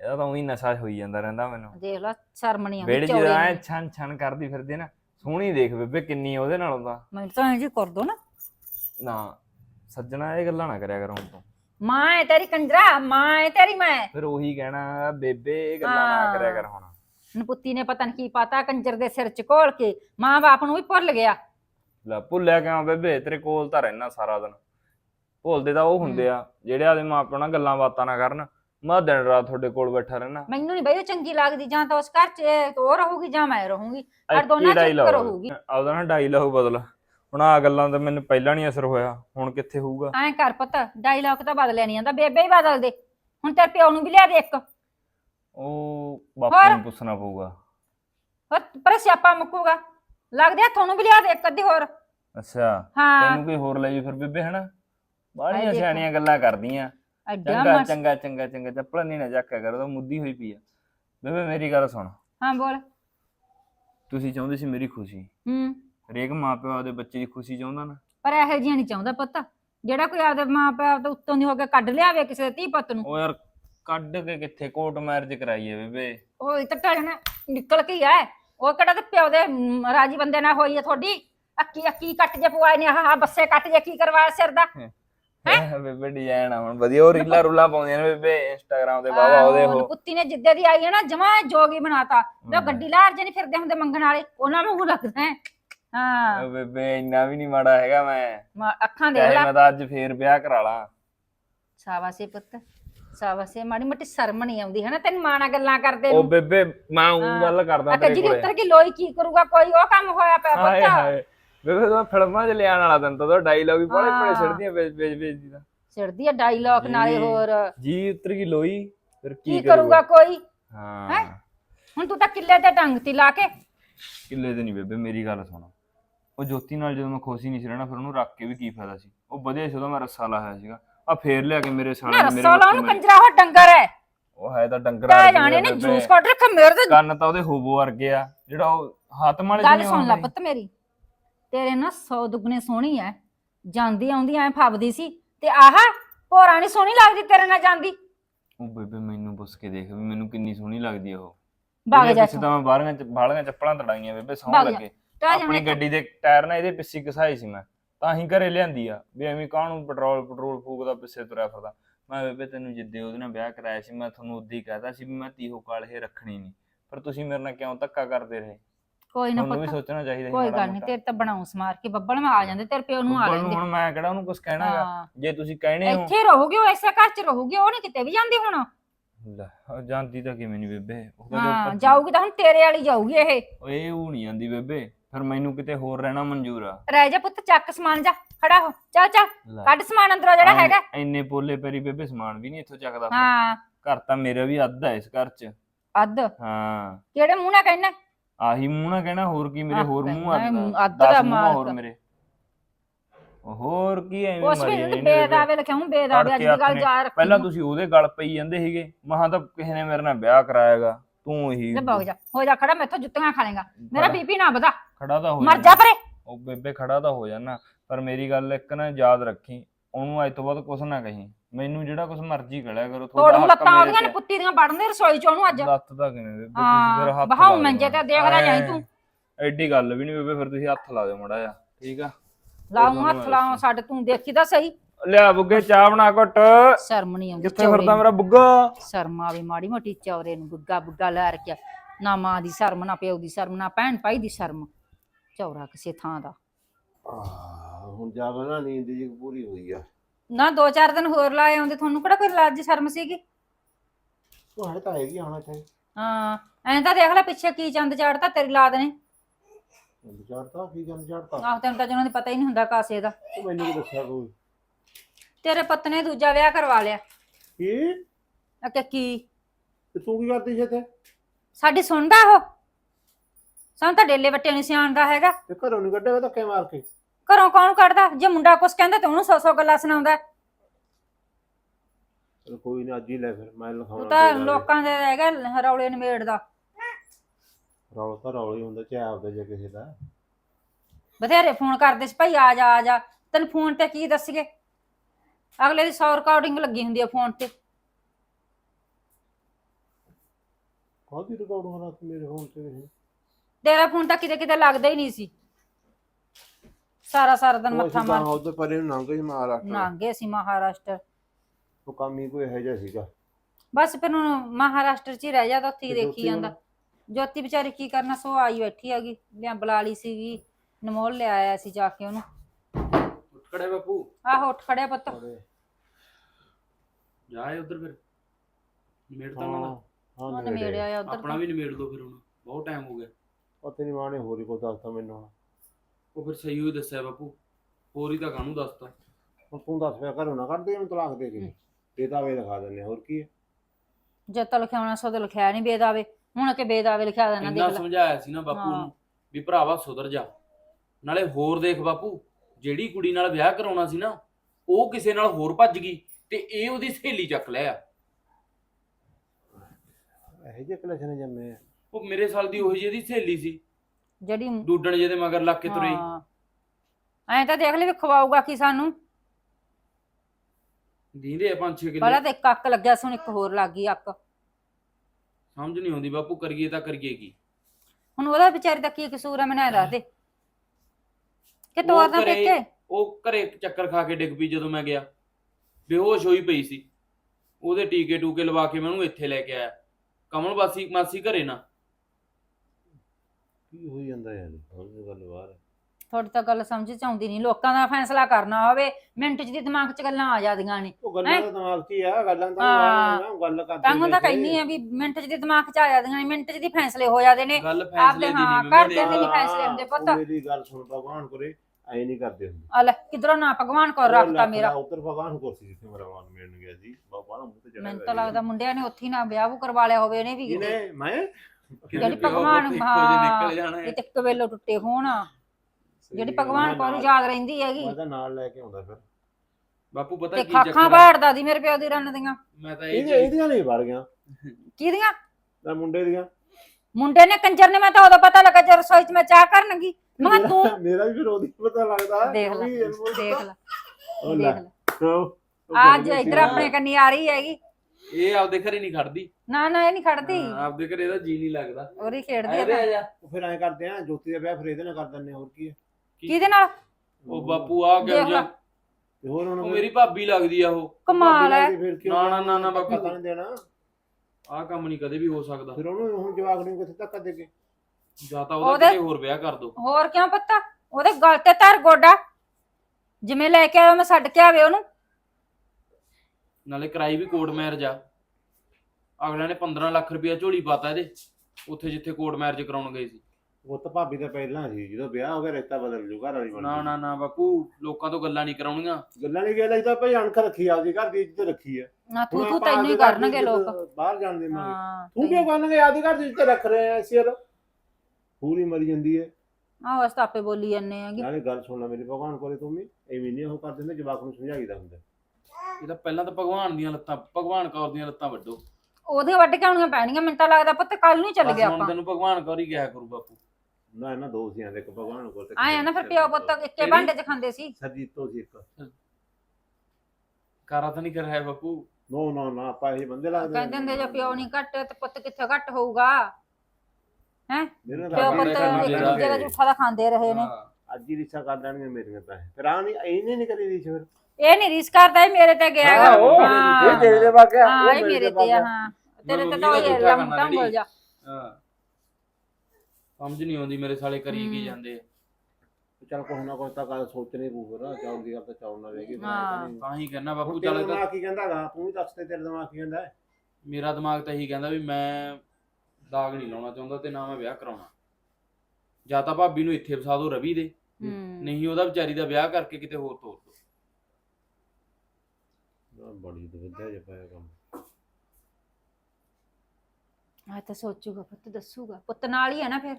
ਇਹਦਾ ਤਾਂ ਉਹੀ ਨਸ਼ਾ ਹੋਈ ਜਾਂਦਾ ਰਹਿੰਦਾ ਮੈਨੂੰ। ਦੇਖ ਲੈ ਸ਼ਰਮ ਨਹੀਂ ਆਉਂਦੀ ਵੇੜੇ ਚੌੜੇ ਜਿਹੜਾ ਐ। ਛਣ ਛਣ ਕਰਦੀ ਫਿਰਦੀ ਨਾ ਸੋਹਣੀ ਦੇਖ ਬੇਬੇ ਕਿੰਨੀ ਉਹਦੇ ਨਾਲੋਂ ਤਾਂ। ਮੈਨੂੰ ਤਾਂ ਇੰਜ ਕਰ ਦੋ ਨਾ। ਨਾ ਸੱਜਣਾ ਇਹ ਗੱਲਾਂ ਨਾ ਕਰਿਆ ਕਰ ਹੁਣ ਤੋਂ। ਮਾਂ ਹੈ ਤੇਰੀ ਕੰਜਰਾ ਮਾਂ ਹੈ ਤੇਰੀ ਮੈਂ। ਫਿਰ ਉਹੀ ਕਹਿਣਾ ਬੇਬੇ ਇਹ ਗੱਲਾਂ ਨਾ ਕਰਿਆ ਕਰ ਹੁਣ। ਨਪੁੱਤੀ ਨੇ ਪਤਾ ਨਹੀਂ ਕੀ ਪਾਤਾ ਕੰਜਰ ਦੇ ਸਿਰ ਚ ਘੋਲ ਕੇ ਮਾਂ ਬਾਪ ਨੂੰ ਵੀ ਭੁੱਲ ਗਿਆ। ਲੈ ਭੁੱਲਿਆ ਕਿਉਂ ਬੇਬੇ? ਤੇਰੇ ਕੋਲ ਤਾਂ ਰਹਿਣਾ ਸਾਰਾ ਦਿਨ। ਭੁੱਲਦੇ ਤਾਂ ਉਹ ਹੁੰਦੇ ਆ ਜਿਹੜੇ ਆਦੇ ਮਾਪਿਆਂ ਨਾਲ ਗੱਲਾਂ ਬਾਤਾਂ ਨਾ ਕਰਨ। ਮੈਂ ਦਿਨ ਰਾਤ ਤੁਹਾਡੇ ਕੋਲ ਬੈਠਾ ਰਹਿਣਾ ਮੈਨੂੰ ਨਹੀਂ ਬਈ ਉਹ ਚੰਗੀ ਲੱਗਦੀ ਜਾਂ ਤਾਂ ਉਸ ਘਰ ਚ ਉਹ ਰਹੂਗੀ ਜਾਂ ਮੈਂ ਰਹੂੰਗੀ। ਇੱਕ ਦੋਨਾਂ ਚ ਇੱਕ ਰਹੂਗੀ। ਆਪਦਾ ਨਾ ਡਾਇਲੌਗ ਬਦਲ। ਹੁਣ ਆ ਗੱਲਾਂ ਤਾਂ ਮੈਨੂੰ ਪਹਿਲਾਂ ਨਹੀਂ ਅਸਰ ਹੋਇਆ ਹੁਣ ਕਿੱਥੇ ਹੋਊਗਾ? ਐਂ ਕਰ ਪੁੱਤ ਡਾਇਲੌਗ ਤਾਂ ਬਦਲਿਆ ਨਹੀਂ ਜਾਂਦਾ ਬੇਬੇ ਹੀ ਬਦਲ ਦੇ ਹੁਣ ਤੇਰੇ ਪਿਓ ਨੂੰ ਵੀ ਲਿਆ ਦੇ ਇੱਕ। ਉਹ ਬਾਪੂ ਹੋਰ? ਨੂੰ ਪੁੱਛਣਾ ਪਊਗਾ। ਹੋਰ ਪਰ ਸਿਆਪਾ ਮੁੱਕੂਗਾ। ਲੱਗਦੇ ਹੱਥੋਂ ਨੂੰ ਵੀ ਲਿਆ ਦੇ ਇੱਕ ਅੱਧੀ ਹੋਰ। ਅੱਛਾ ਹਾਂ। ਤੈਨੂੰ ਕੋਈ ਹੋਰ ਲੈ ਜੀ ਫਿਰ ਬੇਬੇ ਹਨਾ? ਬਾਹਲੀਆਂ ਦੇਖੋ। ਸਿਆਣੀਆਂ ਗੱਲਾਂ ਕਰਦੀਆਂ। ਐਡਾ ਚੰਗਾ ਮਸ ਚੰਗਾ ਚੰਗਾ ਚੰਗਾ। ਚੱਪਲਾਂ ਨਹੀਂ ਨਾ ਚੱਕਿਆ ਕਰ ਉਹ ਮੁੱਦੀ ਹੋਈ ਪਈ ਆ। ਬੇਬੇ ਮੇਰੀ ਗੱਲ ਸੁਣ। ਹਾਂ ਬੋਲ। ਤੁਸੀਂ ਚਾਹੁੰਦੇ ਸੀ ਮੇਰੀ ਖੁਸ਼ੀ। ਹੂੰ। ਹਰੇਕ ਮਾਪਿਓ ਆਪਦੇ ਬੱਚੇ ਦੀ ਖੁਸ਼ੀ ਚਾਹੁੰਦਾ ਨਾ। ਪਰ ਇਹੋ ਜਿਹਾ ਨਹੀਂ ਚਾਹੁੰਦਾ ਪੁੱਤ। ਜਿਹੜਾ ਕੋਈ ਆਪਦੇ ਮਾਂ ਪਿਓ ਤੋਂ ਉੱਤੋਂ ਦੀ ਹੋ ਕੇ ਕੱਢ ਲਿਆਵੇ ਕਿਸੇ ਦੇ ਧੀ ਪੁੱਤ ਨੂੰ। ਉਹ ਯਾਰ ਕੱਢ ਕੇ ਕਿੱਥੇ ਕੋਰਟ ਮੈਰਿਜ ਕਰਾਈਏ ਬੇਬੇ? ਉਹ ਇਹ ਤਾਂ ਟੜਨਾ ਨਿਕਲ ਕੇ ਹੀ ਉਹ ਕਿਹੜਾ ਤੇ ਪਿਓ ਦੇ ਮ, ਰਾਜੀ ਬੰਦੇ ਨਾਲ ਹੋਈ ਹੈ ਤੁਹਾਡੀ? ਅੱਕੀ ਅੱਕੀ ਕੱਟ ਜੇ ਪਵਾਏ ਨੇ ਆਹ ਬੱਸੇ ਕੱਟ ਜੇ ਕੀ ਕਰਵਾਇਆ ਸਿਰ ਦਾ? ਹੈਂ? ਬੇਬੇ ਡਿਜ਼ਾਈਨ ਆ ਹੁਣ ਵਧੀਆ। ਉਹ ਰੀਲਾਂ ਰੂਲਾਂ ਪਾਉਂਦੀਆਂ ਨੇ ਬੇਬੇ ਇੰਸਟਾਗ੍ਰਾਮ ਤੇ ਵਾਵਾ ਉਹਦੇ ਆਹੋ, ਉਹ ਪੁੱਤੀ ਨੇ ਜਿੱਦੇ ਦੀ ਆਈ ਹੈ ਨਾ ਜਮਾ ਜੋਗੀ ਬਣਾਤਾ। ਤੇ ਉਹ। ਗੱਡੀ ਲਾਰ ਜੇ ਨਹੀਂ ਫਿਰਦੇ ਹੁੰਦੇ ਮੰਗਣ ਵਾਲੇ ਉਹਨਾਂ ਨੂੰ ਉਹ ਲੱਗਦਾ ਹੈ। ਹਾਂ। ਉਹ ਬੇਬੇ ਇੰਨਾ ਵੀ ਨਹੀਂ ਮਾੜਾ ਹੈਗਾ ਮੈਂ। ਮ- ਅੱਖਾਂ ਦੇਖ ਚਾਹੇ ਲੈ। ਮੈਂ ਤਾਂ ਅੱਜ ਫੇਰ ਵਿਆਹ ਕਰਾ ਲਾਂ। ਸਾਵਾਸੇ ਪੁੱਤ। ਸਾਵਾਸੇ ਮਾੜੀ ਮੋਟੀ ਸ਼ਰਮ ਨਹੀਂ ਆਉਂਦੀ ਹੈ ਨਾ ਤੈਨੂੰ ਮਾਂ ਨਾਲ ਗੱਲਾਂ ਕਰਦੇ ਉਹ ਨੂੰ। ਬੇਬੇ ਮੈਂ ਉਹ। ਗੱਲ ਕਰਦਾ ਤੇਰੇ ਕੋਲੇ। ਉੱਤਰ ਕੀ ਲੋਈ ਕੀ ਕਰੂਗਾ ਕੋਈ ਉਹ ਕੰਮ ਹੋਇਆ ਪਿਆ ਹਾਏ ਪੁੱਤ। ਹਾਏ। ਬੇਬੇ ਤਾਂ ਫਿਲਮਾਂ 'ਚ ਲਿਆਣ ਵਾਲਾ ਤੈਨੂੰ ਤਾਂ ਡਾਇਲੌਗ ਹੀ ਬੜੇ ਬੜੇ ਹਾਂ। ਛੱਡਦੀਆਂ ਵੇਚ ਵੇਚ ਵੇਚ ਦੀ ਦਾ ਸਿਰਦੀ ਆ ਡਾਇਲੌਗ ਨਾਲੇ ਜੀ। ਹੋਰ। ਜੀ ਉੱਤਰ ਗਈ ਲੋਈ ਫਿਰ ਕੀ ਕੀ ਕਰੂਗਾ? ਕੋਈ? ਹਾਂ। ਹੈਂ? ਹੁਣ ਤੂੰ ਤਾਂ ਕਿੱਲੇ ਤੇ ਟੰਗਤੀ ਲਾ ਕੇ। ਕਿੱਲੇ ਤੇ ਨਹੀਂ ਬੇਬੇ ਮੇਰੀ ਗੱਲ ਸੁਣ। ਉਹ ਜੋਤੀ ਨਾਲ ਜਦੋਂ ਮੈਂ ਖੁਸ਼ ਹੀ ਨਹੀਂ ਸੀ ਰਹਿਣਾ ਫਿਰ ਉਹਨੂੰ ਰੱਖ ਕੇ ਵੀ ਕੀ ਫਾਇਦਾ ਸੀ? ਉਹ ਵਧੀਆ ਸੀ ਉਹਦਾ ਮੈਂ ਰੱਸਾ ਲਾਇਆ ਸੀਗਾ। ਆ ਫੇਰ ਲਿਆ ਕੇ ਮੇਰੇ ਸਾਲੇ ਨਾ ਨੇ ਮੇਰੇ ਮੱਥੇ ਉਹਨੂੰ ਮਾਰੀ। ਕੰਜਰਾ ਉਹ ਡੰਗਰ ਹੈ। ਉਹ ਹੈ ਤਾਂ ਡੰਗਰ ਤੇ ਵਰਗੇ ਜਾਣੇ ਆ ਨੇ ਬੇਬੇ। ਜੂਸ ਕੱਢ ਰੱਖਿਆ ਮੇਰੇ ਤੇ ਕੰਨ ਤਾਂ ਉਹਦੇ ਹੋਬੋ ਵਰਗੇ ਆ ਜਿਹੜਾ ਉਹ ਹਾਤਮ ਵਾਲੇ ਗੱਲ ਸੁਣ ਲੈ ਪੁੱਤ ਮੇਰੀ ਤੇਰੇ ਨਾ ਸੌ ਦੁੱਗਣੇ ਸੋਹਣੀ ਐ ਜਾਂਦੀ ਆਉਂਦੀ ਐ ਫੱਬਦੀ ਸੀ ਤੇ ਆਹ ਭੋਰਾ ਨਹੀਂ ਸੋਹਣੀ ਲੱਗਦੀ ਤੇਰੇ ਨਾਲ ਜਾਂਦੀ। ਉਹ ਬੇਬੇ ਮੈਨੂੰ ਪੁੱਛ ਕੇ ਦੇਖ ਵੀ ਮੈਨੂੰ ਕਿੰਨੀ ਸੋਹਣੀ ਲੱਗਦੀ ਆ ਉਹ। ਭੱਗ ਜਾ ਪਿੱਛੇ ਤਾਂ। ਮੈਂ ਬਾਹਲੀਆਂ ਚ ਬਾਹਲੀਆਂ ਚੱਪਲਾਂ ਤੜਾਈਆਂ ਬੇਬੇ ਸੌਂ ਭੱਗ ਜਾ। ਲੱਗੇ। ਤਾਂ ਆਪਣੀ ਗੱਡੀ ਦੇ ਟਾਇਰ ਨਾਲ ਇਹਦੇ ਪਿੱਛੇ ਘਸਾਈ ਸੀ ਮੈਂ। ਤਾਂ ਹੀ ਘਰੇ ਲਿਆਂਦੀ ਆ ਵੀ ਐਵੇਂ ਕਾਹਨੂੰ ਪੈਟਰੋਲ ਪੈਟਰੋਲ ਫੂਕਦਾ ਪਿੱਛੇ ਤੁਰਿਆ ਫਿਰਦਾ। ਮੈਂ ਬੇਬੇ ਤੈਨੂੰ ਜਿੱਦੇ ਉਹਦੇ ਨਾਲ ਵਿਆਹ ਕਰਾਇਆ ਸੀ ਮੈਂ ਤੁਹਾਨੂੰ ਉਦੋਂ ਹੀ ਕਹਿਤਾ ਸੀ ਵੀ ਮੈਂ ਤੀਹੋ ਕਾਲ ਇਹ ਰੱਖਣੀ ਨਹੀਂ। ਪਰ ਤੁਸੀਂ ਮੇਰੇ ਨਾਲ ਕਿਉਂ ਧੱਕਾ ਕਰਦੇ ਰਹੇ? ਕੋਈ ਨਾ ਤੁਹਾਨੂੰ ਵੀ ਪੁੱਤ ਸੋਚਣਾ ਚਾਹੀਦਾ ਸੀ ਕੋਈ ਮਾੜਾ ਗੱਲ ਨਹੀਂ ਮੋਟਾ। ਤੇਰੇ ਤਾਂ ਬਣਾਉਸ ਮਾਰ ਕੇ ਬੱਬਲ ਮੈਂ ਆ ਜਾਂਦੇ ਤੇਰੇ ਪਿਓ ਨੂੰ ਆ ਨੂੰ ਲੈਂਦੇ। ਹੁਣ ਮੈਂ ਕਿਹੜਾ ਉਹਨੂੰ ਕੁਝ ਕਹਿਣਾ ਗਾ। ਹਾਂ। ਜੇ ਤੁਸੀਂ ਕਹਿਣੇ ਹੋ ਇੱਥੇ ਰਹੋਗੇ ਉਹ ਐਸੇ ਘਰ ਚ ਰਹੋਗੇ ਉਹ ਨਹੀਂ ਕਿਤੇ ਵੀ ਜਾਂਦੀ ਹੁਣ? ਲੈ, ਉਹ ਜਾਂਦੀ ਤਾਂ ਕਿਵੇਂ ਨਹੀਂ ਬੇਬੇ? ਉਹ ਤਾਂ ਜੋ ਹਾਂ ਭੱਜੀ- ਜਾਊਗੀ ਤਾਂ ਹੁਣ ਤੇਰੇ ਵਾਲੀ ਜਾਊਗੀ ਇਹ। ਇਹ ਉਹ ਨਹੀਂ ਜਾਂਦੀ ਬੇਬੇ। ਫਿਰ ਮੈਨੂੰ ਕਿਤੇ ਹੋਰ ਰਹਿਣਾ ਮਨਜ਼ੂਰ ਆ। ਰਹਿ ਜਾ ਪੁੱਤ ਚੱਕ ਸਮਾਨ ਜਾ ਖੜਾ ਹੋ ਚੱਲ ਚੱਲ ਲੈ, ਕੱਢ ਸਮਾਨ ਅੰਦਰੋਂ ਜਿਹੜਾ ਹੈਗਾ। ਇੰਨੇ ਪੋਲੇ ਪੈਰੀ ਬੇਬੇ ਸਮਾਨ ਵੀ ਨਹੀਂ ਇੱਥੋਂ ਚੱਕਦਾ ਫਿਰ। ਹਾਂ। ਘਰ ਤਾਂ ਮੇਰਾ ਵੀ ਅੱਧ ਹੈ ਇਸ ਘਰ 'ਚ। ਅੱਧ? ਹਾਂ। ਕਿਹੜੇ ਮੂੰਹ ਨਾਲ ਕਹਿਣਾ ਆਹੀ ਮੂੰਹ ਨਾ ਕਹਿਣਾ ਹੋਰ ਕੀ ਮੇਰੇ ਆਹ ਹੋਰ ਮੂੰਹ ਕਹਿਣਾ, ਅੱਧ ਮੂੰਹ ਅੱਧ ਦਸ ਦਾ ਆ ਮਾਲਕ। ਹੋਰ ਮੇਰੇ। ਹੋਰ ਕੀ ਐਵੇਂ ਉਸ ਮਰੀ ਵੀ ਬੇਦਾਵੇ ਲਿਖਿਆ ਹੂੰ ਬੇਦਾਵੇ ਅੱਜ ਦੀ ਆਪਣੇ- ਜਾ ਰੱਖੀ ਪਹਿਲਾਂ ਤੁਸੀਂ ਉਹਦੇ ਗਲ ਪਈ ਜਾਂਦੇ ਸੀਗੇ। ਮਹਾ ਤਾਂ ਕਿਸੇ ਨੇ ਮੇਰੇ ਨਾਲ ਵਿਆਹ ਕਰਾਇਆਗਾ। ਤੂੰ ਹੀ ਤੇ ਬਗ ਜਾ ਹੋ ਜਾ ਖੜਾ ਮੈਥੋਂ ਜੁੱਤੀਆਂ ਖਾ ਲੇਗਾ ਮੇਰਾ ਖੜਾ- ਬੀਪੀ ਨਾ ਵਧਾ। ਖੜਾ ਤਾਂ ਹੋ ਮਰ। ਜਾ ਪਰੇ। ਉਹ ਬੇਬੇ ਖੜਾ ਤਾਂ ਹੋ ਜਾਣਾ ਪਰ ਮੇਰੀ ਗੱਲ ਇੱਕ ਨਾ ਯਾਦ ਰੱਖੀ ਉਹਨੂੰ ਅੱਜ ਤੋਂ ਬਾਅਦ ਕੁਛ ਨਾ ਕਹੀਂ। ਮੈਨੂੰ ਜਿਹੜਾ ਕੁਛ ਮਰਜ਼ੀ ਕਰਿਆ ਕਰੋ ਤੋੜ ਤੁਹਾਡਾ ਨੂੰ ਲੱਤਾਂ ਮੇਰੇ ਉਹਦੀਆਂ ਨੇ ਪੁੱਤੀ ਦੀਆਂ ਵੜਨ ਦੇ ਰਸੋਈ ਚ ਉਹਨੂੰ ਅੱਜ। ਲੱਤ ਤਾਂ ਕਿਵੇਂ ਬੇਬੇ ਤੁਸੀਂ ਫਿਰ ਹਾਂ ਹੱਥ ਬਹਾਉ ਲਾ ਮੰਜੇ। ਤੇ ਦੇਖਦਾ ਜਾਈ ਤੂੰ। ਐਡੀ ਗੱਲ ਵੀ ਨਹੀਂ ਬੇਬੇ ਫਿਰ ਤੁਸੀਂ ਹੱਥ ਲਾ ਦਿਓ ਮੜਾ ਜਾ ਠੀਕ ਆ? ਲਾਉਂ ਹੱਥ ਲਾਉਂ। ਸਾਡੇ ਤੂੰ ਦੇਖੀ ਤਾਂ ਸਹੀ। ਲਿਆ ਬੁੱਗੇ ਚਾਹ ਬਣਾ ਘੁੱਟ। ਸ਼ਰਮ ਨਹੀਂ ਆਉਂਦੀ ਕਿੱਥੇ ਫਿਰਦਾ ਨੂੰ। ਮੇਰਾ ਬੁੱਗਾ? ਸ਼ਰਮ ਆਵੇ ਮਾੜੀ ਮੋਟੀ ਚੌਰੇ ਨੂੰ ਬੁੱਗਾ ਬੁੱਗਾ ਲੈ ਰਖਿਆ। ਨਾ ਮਾਂ ਦੀ ਸ਼ਰਮ ਨਾ ਪਿਓ ਦੀ ਸ਼ਰਮ ਨਾ ਭੈਣ ਭਾਈ ਦੀ ਸ਼ਰਮ। ਚੌਰਾ ਕਿਸੇ ਥਾਂ ਦਾ। ਆਹ, ਹੁਣ ਜਾਗਾ ਨਾ ਨੀਂਦ ਜੀ ਪੂਰੀ ਹੋਈ ਆ। ਨਾ ਦੋ ਚਾਰ ਦਿਨ ਹੋਰ ਲਾਏ ਆਉਂਦੇ ਤੁਹਾਨੂੰ ਕਿਹੜਾ ਕੋਈ ਲਾਜ ਸ਼ਰਮ ਸੀਗੀ? ਹੈ ਤਾਂ ਹੈਗੀ ਆਣਾ ਚਾਹੀਏ ਹਾਂ ਐਂ ਤਾਂ ਦੇਖ ਲੈ ਪਿੱਛੇ ਕੀ ਚੰਦ ਚਾੜਤਾ ਤੇਰੀ ਲਾਦ ਨੇ। ਵਿਚਾਰਤਾ ਕੀ ਗੱਲ ਵਿਚਾਰਤਾ ਆਹ ਤੈਨੂੰ ਤਾਂ ਜਿਹਨਾਂ ਦੀ ਪਤਾ ਹੀ ਨਹੀਂ ਹੁੰਦਾ ਕਾਸੇ ਦਾ। ਮੈਨੂੰ ਕੀ ਦੱਸਿਆ ਕੋਈ? ਤੇਰੇ ਪੁੱਤ ਨੇ ਦੂਜਾ ਵਿਆਹ ਕਰਵਾ ਲਿਆ। ਕੀ? ਅਕੇ ਕੀ? ਤੇ ਤੂੰ ਕੀ ਕਰਦੀ ਸੀ ਇੱਥੇ? ਸਾਡੀ ਸੁਣਦਾ ਉਹ? ਸਾਨੂੰ ਤਾਂ ਡੇਲੇ ਵੱਟੇ ਨਹੀਂ ਸਿਆਣਦਾ ਹੈਗਾ। ਤੇ ਘਰੋਂ ਨਹੀਂ ਕੱਢਿਆ ਧੱਕੇ ਮਾਰ ਕੇ? ਘਰੋਂ ਕੌਣ ਕੱਢਦਾ? ਜੇ ਮੁੰਡਾ ਕੁਛ ਕਹਿੰਦਾ ਤੇ ਉਹਨੂੰ ਸੌ ਸੌ ਗੱਲਾਂ ਸੁਣਾਉਂਦਾ। ਚਲ ਕੋਈ ਨਾ ਅੱਜ ਹੀ ਲੈ ਫਿਰ ਮੈਂ ਲਿਖਾਉਣਾ ਉਹ ਤਾਂ ਲੋਕਾਂ ਦੇ ਹੈਗਾ ਰੌਲੇ ਨਿਬੇੜਦਾ। ਰੌਲਾ ਤਾਂ ਰੌਲਾ ਹੀ ਹੁੰਦਾ ਚਾਹੇ ਆਪਦਾ ਜਾਂ ਕਿਸੇ ਦਾ। ਬਥੇਰੇ ਫੋਨ ਕਰਦੇ ਸੀ ਭਾਈ ਆ ਜਾ ਆ ਜਾ। ਤੈਨੂੰ ਫੋਨ ਤੇ ਕੀ ਦੱਸੀਏ? ਅਗਲੇ ਦੀ 100 ਰਿਕਾਰਡਿੰਗ ਲੱਗੀ ਹੁੰਦੀ ਆ ਫੋਨ ਤੇ। ਕਾਹਦੀ ਰਿਕਾਰਡਿੰਗ ਕਰਾ ਤੀ ਮੇਰੇ ਫੋਨ ਤੇ ਇਹ? ਤੇਰਾ ਫੋਨ ਤਾਂ ਕਿਤੇ ਕਿਤੇ ਲੱਗਦਾ ਹੀ ਨਹੀਂ ਸੀ। ਸਾਰਾ ਸਾਰਾ ਦਿਨ ਮੱਥਾ ਮਾਰ ਉਧਰ ਪਰੇ ਨੂੰ ਲੰਘ ਗਈ ਮਹਾਰਾਸ਼ਟਰ। ਨਾਂਗੇ ਸੀ ਮਹਾਰਾਸ਼ਟਰ। ਉਹ ਕੰਮ ਹੀ ਕੋਈ ਇਹੋ ਜਿਹਾ ਸੀਗਾ। ਬਸ ਫਿਰ ਹੁਣ ਮਹਾਰਾਸ਼ਟਰ ਚ ਹੀ ਰਹਿ ਜਾਂਦਾ ਉੱਥੇ ਹੀ ਤੇ ਦੇਖੀ ਜੋਤੀ ਜਾਂਦਾ। ਜੋਤੀ ਵਿਚਾਰੀ ਕੀ ਕਰਨਾ ਸੋ ਆਈ ਬੈਠੀ ਹੈਗੀ ਲਿਆ ਬੁਲਾ ਲਈ ਸੀਗੀ ਨਮੋਲ ਲੈ ਆਇਆ ਸੀ ਜਾ ਕੇ ਉਹਨੂੰ। ਖੜੇ ਬਾਪੂ। ਆਹੋ ਉੱਠ ਖੜਿਆ ਪੁੱਤ। ਜਾਏ ਉਧਰ ਫਿਰ। ਨਿਮੇੜ ਤਾਂ ਹਾਂ ਉਹਨਾਂ ਦਾ। ਹਾਂ ਉਹਨੇ ਨੇੜੇ। ਮੇੜਿਆ ਆ ਆਪਣਾ ਉਧਰ ਵੀ ਨਿਮੇੜ ਦੋ ਫਿਰ ਹੁਣ। ਬਹੁਤ ਟਾਈਮ ਹੋ ਗਿਆ। ਉਹ ਤੇਰੀ ਮਾਂ ਨੇ ਹੋਰ ਹੀ ਕੁਝ ਦੱਸਤਾ ਮੈਨੂੰ ਹੁਣ। ਉਹ ਫਿਰ ਸਹੀ ਹੋਈ ਦੱਸਿਆ ਬਾਪੂ। ਹੋਰ ਹੀ ਤਾਂ ਕਾਹਨੂੰ ਦੱਸਤਾ। ਹੁਣ ਤੂੰ ਦੱਸ ਪਿਆ ਘਰੋਂ ਨਾ ਕੱਢ ਦੇ ਮੈਨੂੰ ਤਲਾਕ ਦੇ ਕੇ। ਇਹ ਤਾਂ ਵੇ ਲਿਖਾ ਦਿੰਦੇ ਹੋਰ ਕੀ ਹੈ ਜਦ ਤੱਕ ਲਿਖਾਉਣਾ ਸੋ ਤਾਂ ਲਿਖਿਆ ਨਹੀਂ ਬੇਦਾਵੇ। ਹੁਣ ਕਿ ਬੇਦਾਵੇ ਲਿਖਿਆ ਦੇਣਾ ਇੰਨਾ ਦੇਖ ਲੈ। ਸਮਝਾਇਆ ਸੀ ਨਾ ਬਾਪੂ ਹਾਂ। ਨੂੰ ਵੀ ਭਰਾਵਾ ਸੁਧਰ ਜਾ। ਨਾਲੇ ਹੋਰ ਦੇਖ ਬਾਪੂ। ਜਿਹੜੀ ਕੁੜੀ ਨਾਲ ਵਿਆਹ ਕਰਾਉਣਾ ਸੀ ਨਾ ਉਹ ਕਿਸੇ ਨਾਲ ਹੋਰ ਭੱਜ ਗਈ ਤੇ ਇਹ ਉਹਦੀ ਸਹੇਲੀ ਚੱਕ ਲਿਆ। ਇਹੋ ਜਿਹੇ ਕਲੇਸ਼ ਨੇ ਜੰਮੇ ਆ। ਉਹ ਮੇਰੇ ਸਾਲ ਦੀ ਉਹੀ ਜਿਹੀ ਸਹੇਲੀ ਸੀ। ਜਿਹੜੀ ਡੂਡਣ ਜਿਹਦੇ ਮਗਰ ਲੱਗ ਕੇ ਤੁਰੀ ਐਂ ਤਾਂ ਦੇਖ ਲੈ ਵੀ ਖਵਾਊਗਾ ਕੀ ਸਾਨੂੰ। ਦੀਂਦੇ ਆ ਪੰਜ ਛੇ ਪਹਿਲਾਂ ਕਿੱਲੇ ਤਾਂ ਇੱਕ ਅੱਕ ਲੱਗਿਆ ਸੀ ਹੁਣ ਇੱਕ ਹੋਰ ਲੱਗ ਗਈ ਅੱਕ। ਸਮਝ ਨਹੀਂ ਆਉਂਦੀ ਬਾਪੂ ਕਰੀਏ ਤਾਂ ਕਰੀਏ ਕੀ। ਹੁਣ ਉਹਦਾ ਵਿਚਾਰੀ ਦਾ ਕੀ ਕਸੂਰ ਹੈ ਮੈਨੂੰ ਇਹ ਦੱਸ ਦੇ। ਕਿ ਤੋਰਨਾ ਘਰੇ- ਪੇਕੇ? ਉਹ ਘਰੇ ਚੱਕਰ ਖਾ ਕੇ ਡਿੱਗ ਪਈ ਜਦੋਂ ਮੈਂ ਗਿਆ। ਬੇਹੋਸ਼ ਹੋਈ ਪਈ ਸੀ। ਉਹਦੇ ਟੀਕੇ ਟੂਕੇ ਲਵਾ ਕੇ ਮੈਂ ਉਹਨੂੰ ਇੱਥੇ ਲੈ ਕੇ ਆਇਆ। ਕਮਲ ਵਾਸੀ ਮਾਸੀ ਘਰੇ ਨਾ। ਕੀ ਹੋਈ ਜਾਂਦਾ ਯਾਰ? ਸਮਝ ਗੱਲ ਬਾਹਰ ਹੈ। ਤੁਹਾਡੀ ਤਾਂ ਗੱਲ ਸਮਝ ਚ ਆਉਂਦੀ ਨਹੀਂ। ਲੋਕਾਂ ਦਾ ਫੈਸਲਾ ਕਰਨਾ ਹੋਵੇ ਮਿੰਟ ਚ ਦੀ ਦਿਮਾਗ ਚ ਗੱਲਾਂ ਆ ਜਾਂਦੀਆਂ ਨੇ। ਉਹ ਗੱਲਾਂ? ਦਾ ਦਿਮਾਗ 'ਚ ਹੀ ਆ? ਗੱਲਾਂ ਤਾਂ ਹਾਂ। ਨਾ ਗੱਲ ਕਰਦੇ ਤਾਂ ਤਾਂ ਨੇ ਕਹਿੰਨੀ ਆ ਵੀ ਮਿੰਟ ਚ ਦੀ ਦਿਮਾਗ ਚ ਆ ਜਾਂਦੀਆਂ ਨੇ ਮਿੰਟ ਚ ਦੀ ਫੈਸਲੇ ਹੋ ਜਾਂਦੇ ਨੇ। ਗੱਲ ਆਪਦੇ ਫੈਸਲੇ ਦੀ ਹਾਂ, ਨਹੀਂ ਘਰ ਮੈਂ ਦੇ ਦੇਖ ਨਹੀਂ ਲਾ। ਫੈਸਲੇ ਹੁੰਦੇ ਪੁੱਤ। ਉਹ ਮੇਰੀ ਗੱਲ ਸੁਣ ਭਗਵਾਨ ਕਰੇ ਐ ਨਹੀਂ ਕਰਦੇ ਹੁੰਦੇ। ਆ ਲੈ ਕਿਧਰੋਂ ਨਾ ਭਗਵਾਨ ਕੋਲ ਰੱਖਤਾ ਮੇਰਾ। ਉੱਤਰ ਭਗਵਾਨ ਕੁਰਸੀ ਜਿੱਥੇ ਮੇਰਾ ਮਨ ਮਿਲਣ ਗਿਆ ਜੀ ਬਾਬਾ ਨਾ ਮੂੰਹ ਤੇ ਚੜਿਆ ਮੈਨੂੰ ਤਾਂ ਲੱਗਦਾ ਮੁੰਡਿਆਂ ਨੇ ਉੱਥੇ ਹੀ ਨਾ ਵਿਆਹ ਵੂ ਕਰਵਾ ਲਿਆ ਹੋਵੇ ਇਹਨੇ ਵੀ। ਕਿਤੇ ਇਹਨੇ ਮੈਂ ਕਿਤੇ ਜਿਹੜੀ ਭਗਵਾਨ ਇੱਕੋ ਜਿਹੇ ਨਿਕਲ ਜਾਣਾ ਹੈ। ਕਿਤੇ ਕਵੇਲੋ ਟੁੱਟੇ ਹੋਣ। ਜਿਹੜੀ ਭਗਵਾਨ ਕੋਲ ਨਾਲ- ਯਾਦ ਰਹਿੰਦੀ ਹੈਗੀ। ਮੈਂ ਤਾਂ ਨਾਲ ਲੈ ਕੇ ਆਉਂਦਾ ਫਿਰ। ਬਾਪੂ ਪਤਾ ਤੇ ਕੀ ਖਾਖਾਂ ਚੱਕਰ ਆ? ਬਾੜਦਾ ਦੀ ਮੇਰੇ ਪਿਓ ਦੀ ਰੰਨ ਦੀਆਂ। ਮੈਂ ਤਾਂ ਇਹ ਇਹਦੀਆਂ ਇਹਦੀਆਂ ਨਹੀਂ ਵੜ ਗਿਆ। ਕਿਹਦੀਆਂ? ਮੈਂ ਮੁੰਡੇ ਦੀਆਂ। ਮੁੰਡੇ ਨੇ ਕੰਜਰ ਨੇ ਮੈਂ ਤਾਂ ਉਦੋਂ ਪਤਾ ਲੱਗਾ ਜਦ ਰਸੋਈ 'ਚ ਮੈਂ ਚਾਹ ਕਰਨ ਲੱਗੀ ਮੈਂ ਕਿਹਾ ਤੂੰ ਮੇਰਾ- ਵੀ ਫਿਰ ਉਹਦੀ ਪਤਾ ਲੱਗਦਾ। ਦੇਖ ਲੈ। ਦੇਖ ਲੈ। ਉਹ ਲੈ, ਦੇਖ ਲੈ। ਅੱਜ ਇੱਧਰ ਆਪਣੇ ਕੰਨੀ ਆ ਰਹੀ ਹੈਗੀ। ਇਹ ਆਪਦੇ ਘਰੇ ਨਹੀਂ ਖੜਦੀ। ਨਾ ਨਾ ਇਹ ਨਹੀਂ ਖੜਦੀ। ਹਾਂ, ਆਪਦੇ ਘਰੇ ਇਹਦਾ ਜੀ ਨਹੀਂ ਲੱਗਦਾ। ਉਹਦੀ ਖੇਡਦੀ ਆ ਤਾਂ। ਜਾ। ਫਿਰ ਐਂ ਕਰਦੇ ਆ ਜੋਤੀ ਦਾ ਵਿਆਹ ਫਿਰ ਇਹਦੇ ਨਾਲ ਕਰ ਦਿੰਦੇ ਆ, ਹੋਰ ਕੀ ਹੈ ਕਿਹਦੇ ਨਾਲ? ਉਹ ਬਾਪੂ ਆ ਦੇਖ ਗਿਆ ਲੈ। ਜਾਂ ਤੇ ਹੋਰ ਹੁਣ ਉਹ ਮੇਰੀ ਭਾਬੀ ਲੱਗਦੀ ਆ ਉਹ। ਕਮਾਲ ਹੈ ਫਿਰ ਨਾ, ਨਾ, ਨਾ, ਨਾ, ਬਾਪੂ। ਨਹੀਂ ਦੇਣਾ। ਆਹ ਕੰਮ ਨਹੀਂ ਕਦੇ ਵੀ ਹੋ ਸਕਦਾ। ਫਿਰ ਉਹਨੂੰ ਹੁਣ ਜਵਾਬ ਨੂੰ ਕਿੱਥੇ ਧੱਕਾ ਦੇ ਕੇ? ਜਾਂ ਤਾਂ ਉਹਦਾ ਉਹਦੇ- ਕਿਤੇ ਹੋਰ ਵਿਆਹ ਕਰ ਦੋ। ਹੋਰ ਕਿਉਂ ਪਤਾ? ਉਹਦੇ ਗਲ ਤੇ ਧਰ ਗੋਡਾ। ਜਿਵੇਂ ਲੈ ਕੇ ਆਇਆ ਮੈਂ ਛੱਡ ਕੇ ਆਵੇ ਉਹਨੂੰ। ਨਾਲੇ ਕਰਾਈ ਵੀ ਕੋਰਟ ਮੈਰਿਜ ਆ। ਅਗਲਿਆਂ ਨੇ 15 ਲੱਖ ਰੁਪਇਆ ਝੋਲੀ ਪਾਤਾ ਇਹਦੇ। ਉੱਥੇ ਜਿੱਥੇ ਕੋਰਟ ਮੈਰਿਜ ਕਰਾਉਣ ਗਏ ਸੀ। ਉਹ ਤਾਂ ਭਾਬੀ ਦਾ ਪਹਿਲਾਂ ਸੀ ਜਦੋਂ ਵਿਆਹ ਹੋ ਗਿਆ ਰਿਸ਼ਤਾ ਬਦਲ ਜੂ ਘਰ ਵਾਲੀ ਬਣ ਨਾ। ਨਾ ਨਾ ਬਾਪੂ ਲੋਕਾਂ ਤੋਂ ਗੱਲਾਂ ਨਹੀਂ ਕਰਾਉਣੀਆਂ। ਗੱਲਾਂ ਨਹੀਂ ਗਿਆ ਤਾਂ ਭਾਈ ਅਣਖ ਰੱਖੀ ਆਪਦੀ ਘਰ ਦੀ ਇੱਜ਼ਤ ਰੱਖੀ ਆ। ਨਾ ਤੂੰ ਤੂੰ ਤੈਨੂੰ ਹੀ ਕਰਨਗੇ ਲੋਕ। ਬਾਹਰ ਜਾਣ ਦੇ ਮੰਗੇ ਹਾਂ ਤੂੰ ਕਿਉਂ ਕਰਨਗੇ ਆਪਦੀ ਘਰ ਦੀ ਇੱਜ਼ਤ ਰੱਖ ਰਹੇ ਆ ਸਿਰ ਪੂਰੀ ਮਰੀ ਜਾਂਦੀ ਹੈ ਆਹ ਵਸਤਾ ਆਪੇ ਬੋਲੀ ਜਾਂਦੇ ਆਂਗੇ। ਨਾਲੇ ਗੱਲ ਸੁਣ ਲੈ ਮੇਰੀ ਭਗਵਾਨ ਕੋਲੇ ਤੂੰ ਵੀ ਐਵੇਂ ਨਹੀਂ ਉਹ ਕਰ ਦਿੰਦੇ ਜਵਾਕ ਨੂੰ ਸਮਝਾਈਦਾ ਹੁੰਦਾ। ਇਹ ਤਾਂ ਪਹਿਲਾਂ ਤਾਂ ਭਗਵਾਨ ਦੀਆਂ ਲੱਤਾਂ ਭਗਵਾਨ ਕੌਰ ਦੀਆਂ ਲੱਤਾਂ ਵੱਡੋ ਉਹਦੇ ਵੱਢ ਕੇ ਆਉਣੀਆਂ ਪੈਣੀਆਂ ਮੈਨੂੰ ਤਾਂ ਲੱਗਦਾ ਪੁੱਤ ਕੱਲ ਨੂੰ ਹੀ ਚੱਲ ਬਸ ਗਿਆ ਹੁਣ ਆਪਾਂ। ਤੈਨੂੰ ਭਗਵਾਨ ਕੌਰ ਹੀ ਕਿਹਾ ਕਰੂ ਬਾਪੂ। ਨਾ ਇਹਨਾਂ ਦੋ ਸੀ ਇੱਕ ਭਗਵਾਨ ਕੋਲ ਤੇ ਆਏ ਨਾ ਫਿਰ ਪਿਓ ਪੁੱਤ ਇੱਕੇ ਕਿਹੜੀ? ਭਾਂਡੇ 'ਚ ਖਾਂਦੇ ਸੀ? ਸਰਜੀਤੋ ਸੀ ਇੱਕ। ਕਾਰਾ ਤਾਂ ਨਹੀਂ ਕਰ ਰਿਹਾ ਬਾਪੂ। ਨੋ ਨੋ ਨਾ ਆਪਾਂ ਇਹ ਬੰਦੇ ਲੱਗਦੇ ਕਹਿੰਦੇ ਹੁੰਦੇ ਜੇ ਪਿਓ ਨਹੀਂ ਘੱਟ ਤੇ ਪੁੱਤ ਕਿੱਥੇ ਘੱਟ ਹੋਊਗਾ? ਪਿਓ ਰੱਬ ਪੁੱਤ ਨੇ ਇੱਕ ਦੂਜੇ ਦਾ ਝੂਠਾ ਦਾ ਖਾਂਦੇ ਰਹੇ ਨੇ। ਹਾਂ। ਅੱਜ ਹੀ ਰਿਸ਼ਾ ਕਰ ਦੇਣਗੇ ਮੇਰੀਆਂ ਤਾਂ ਫਿਰ ਆ ਨਹੀਂ ਇਹਨੇ ਨਹੀਂ ਕਰੀ ਰਿਸ਼ ਫਿਰ। ਇਹ ਨਹੀਂ ਰੀਸ ਕਰਦਾ ਇਹ ਮੇਰੇ ਤੇ ਗਿਆ ਹਾਂ, ਉਹ ਹਾਂ। ਇਹ ਤੇਰੇ ਦੇ ਵਾਕਿਆ ਹਾਂ ਇਹ ਮੇਰੇ ਤੇ ਆ ਹਾਂ। ਤੇਰੇ ਤੇ ਤਾਂ ਉਹ ਕਰਨਾ ਬੋਲ ਜਾ। ਹਾਂ। ਸਮਝ ਨਹੀਂ ਆਉਂਦੀ ਮੇਰੇ ਸਾਲੇ ਕਰੀ ਕੀ। ਜਾਂਦੇ ਆ। ਚੱਲ ਕੋਈ ਨਾ ਕੋਈ ਤਾਂ ਗੱਲ ਸੋਚਣੀ ਪਊਗਾ ਚਾਉਣ ਦੀ ਗੱਲ ਤਾਂ ਚਾਉਣ ਨਾ ਰਹੇਗੀ ਹਾਂ। ਤਾਂ ਹੀ ਕਹਿੰਦਾ ਬਾਪੂ ਹੁਣ ਚੱਲ ਤੇਰਾ ਤਾਂ ਦਿਮਾਗ ਕੀ ਕਹਿੰਦਾਗਾ ਤੂੰ ਵੀ ਦੱਸ ਤੇ ਤੇਰਾ ਦਿਮਾਗ ਕੀ ਕਹਿੰਦਾ ਹੈ? ਮੇਰਾ ਦਿਮਾਗ ਤਾਂ ਇਹੀ ਕਹਿੰਦਾ ਵੀ ਮੈਂ ਦਾਗ ਨਹੀਂ ਲਾਉਣਾ ਚਾਹੁੰਦਾ ਤੇ ਨਾ ਮੈਂ ਵਿਆਹ ਕਰਾਉਣਾ। ਜਾਂ ਤਾਂ ਭਾਬੀ ਨੂੰ ਇੱਥੇ ਵਸਾ ਦਿਓ ਰਵੀ ਦੇ। ਹੂੰ। ਨਹੀਂ ਉਹਦਾ ਵਿਚਾਰੀ ਦਾ ਵਿਆਹ ਕਰਕੇ ਕਿਤੇ ਹੋਰ ਤੋਰ ਦਿਓ ਨਾ ਬੜੀ ਦੁਵਿਧਾ ਜਿਹਾ ਪਿਆ ਕੰਮ। ਆ ਤਾਂ ਸੋਚੂਗਾ ਪੁੱਤ ਦੱਸੂਗਾ। ਪੁੱਤ ਨਾਲ ਹੀ ਹੈ ਨਾ ਫਿਰ।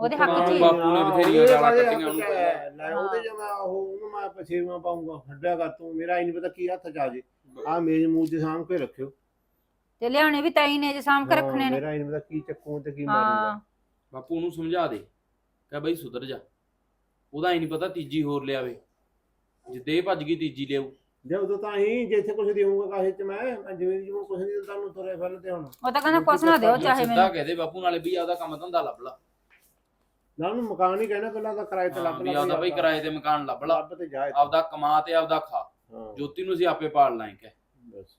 ਉਹਦੇ ਹੱਕ ਹਾਂ, 'ਚ ਹੀ। ਬਾਪੂ ਨੇ ਬਥੇਰੀਆਂ ਗਾਲਾਂ ਕੱਢੀਆਂ ਉਹਨੂੰ। ਹੈ। ਲੈ ਉਹਦੇ ਜੇ ਮੈਂ ਉਹ ਉਹਨੂੰ ਮੈਂ ਪਛੇਵਾ ਪਾਉਂਗਾ ਹੱਡਿਆ ਕਰ ਤੂੰ ਮੇਰਾ ਹੀ ਨਹੀਂ ਪਤਾ ਕੀ ਹੱਥ ਚ ਆ ਜੇ। ਆ ਮੇਜ਼ ਮੂੰਹ ਦੇ ਸਾਹਮ ਕੇ ਰੱਖਿਓ। ਤੇ ਲਿਆਉਣੇ ਵੀ ਤਾਈ ਨੇ ਜੇ ਸਾਂਭ ਕੇ ਹਾਂ, ਰੱਖਣੇ ਨੇ। ਮੇਰਾ ਹੀ ਨਹੀਂ ਪਤਾ ਕੀ ਚੱਕੂ ਤੇ ਕੀ ਹਾਂ। ਮਾਰੂਗਾ ਬਾਪੂ ਨੂੰ ਸਮਝਾ ਦੇ। ਕਹ ਬਈ ਸੁਧਰ ਜਾ। ਉਹਦਾ ਹੀ ਨਹੀਂ ਪਤਾ ਤੀਜੀ ਹੋਰ ਲਿਆਵੇ। ਜਿੱਦੇ ਇਹ ਭੱਜ ਗਈ ਤੀਜੀ ਲਿਆਊ। ਜੇ ਉਦੋਂ ਤਾਂ ਹੀ ਜੇ ਇੱਥੇ ਕੁਝ ਦੇਵਾਂਗਾ ਕਾਹੇ ਚ ਮੈਂ ਮੈਂ ਜਿਵੇਂ ਜਿਵੇਂ ਕੁਝ ਨਹੀਂ ਦਿੰਦਾ ਉਹਨੂੰ ਤੁਰੇ ਫਿਰਨ ਤੇ ਹੁਣ। ਉਹ ਤਾਂ ਕਹਿੰਦਾ ਕੁਛ ਨਾ ਦਿਓ ਚਾਹੇ ਸਿੱਧਾ ਮੈਨੂੰ ਕਹਦੇ ਬਾਪੂ ਨਾਲੇ ਵੀ ਆਪਦਾ ਕੰਮ ਧੰਦਾ ਲੱਭ ਲਾ। ਨਾ ਉਹਨੂੰ ਮਕਾਨ ਹੀ ਕਹਿਣਾ ਪਹਿਲਾਂ ਤਾਂ ਕਿਰਾਏ ਤੇ ਲੱਭ ਵੀ ਆਪਦਾ ਬਈ ਕਿਰਾਏ ਤੇ ਮਕਾਨ ਲੱਭ ਲਾ। ਲੱਭ ਤੇ ਜਾ ਇੱਥੇ। ਆਪਦਾ ਕਮਾ ਤੇ ਆਪਦਾ ਖਾ। ਹਾਂ। ਜੋਤੀ ਨੂੰ ਅਸੀਂ ਆਪੇ ਪਾਲ ਲਾਂਗੇ ਕਹਿ। ਬਸ।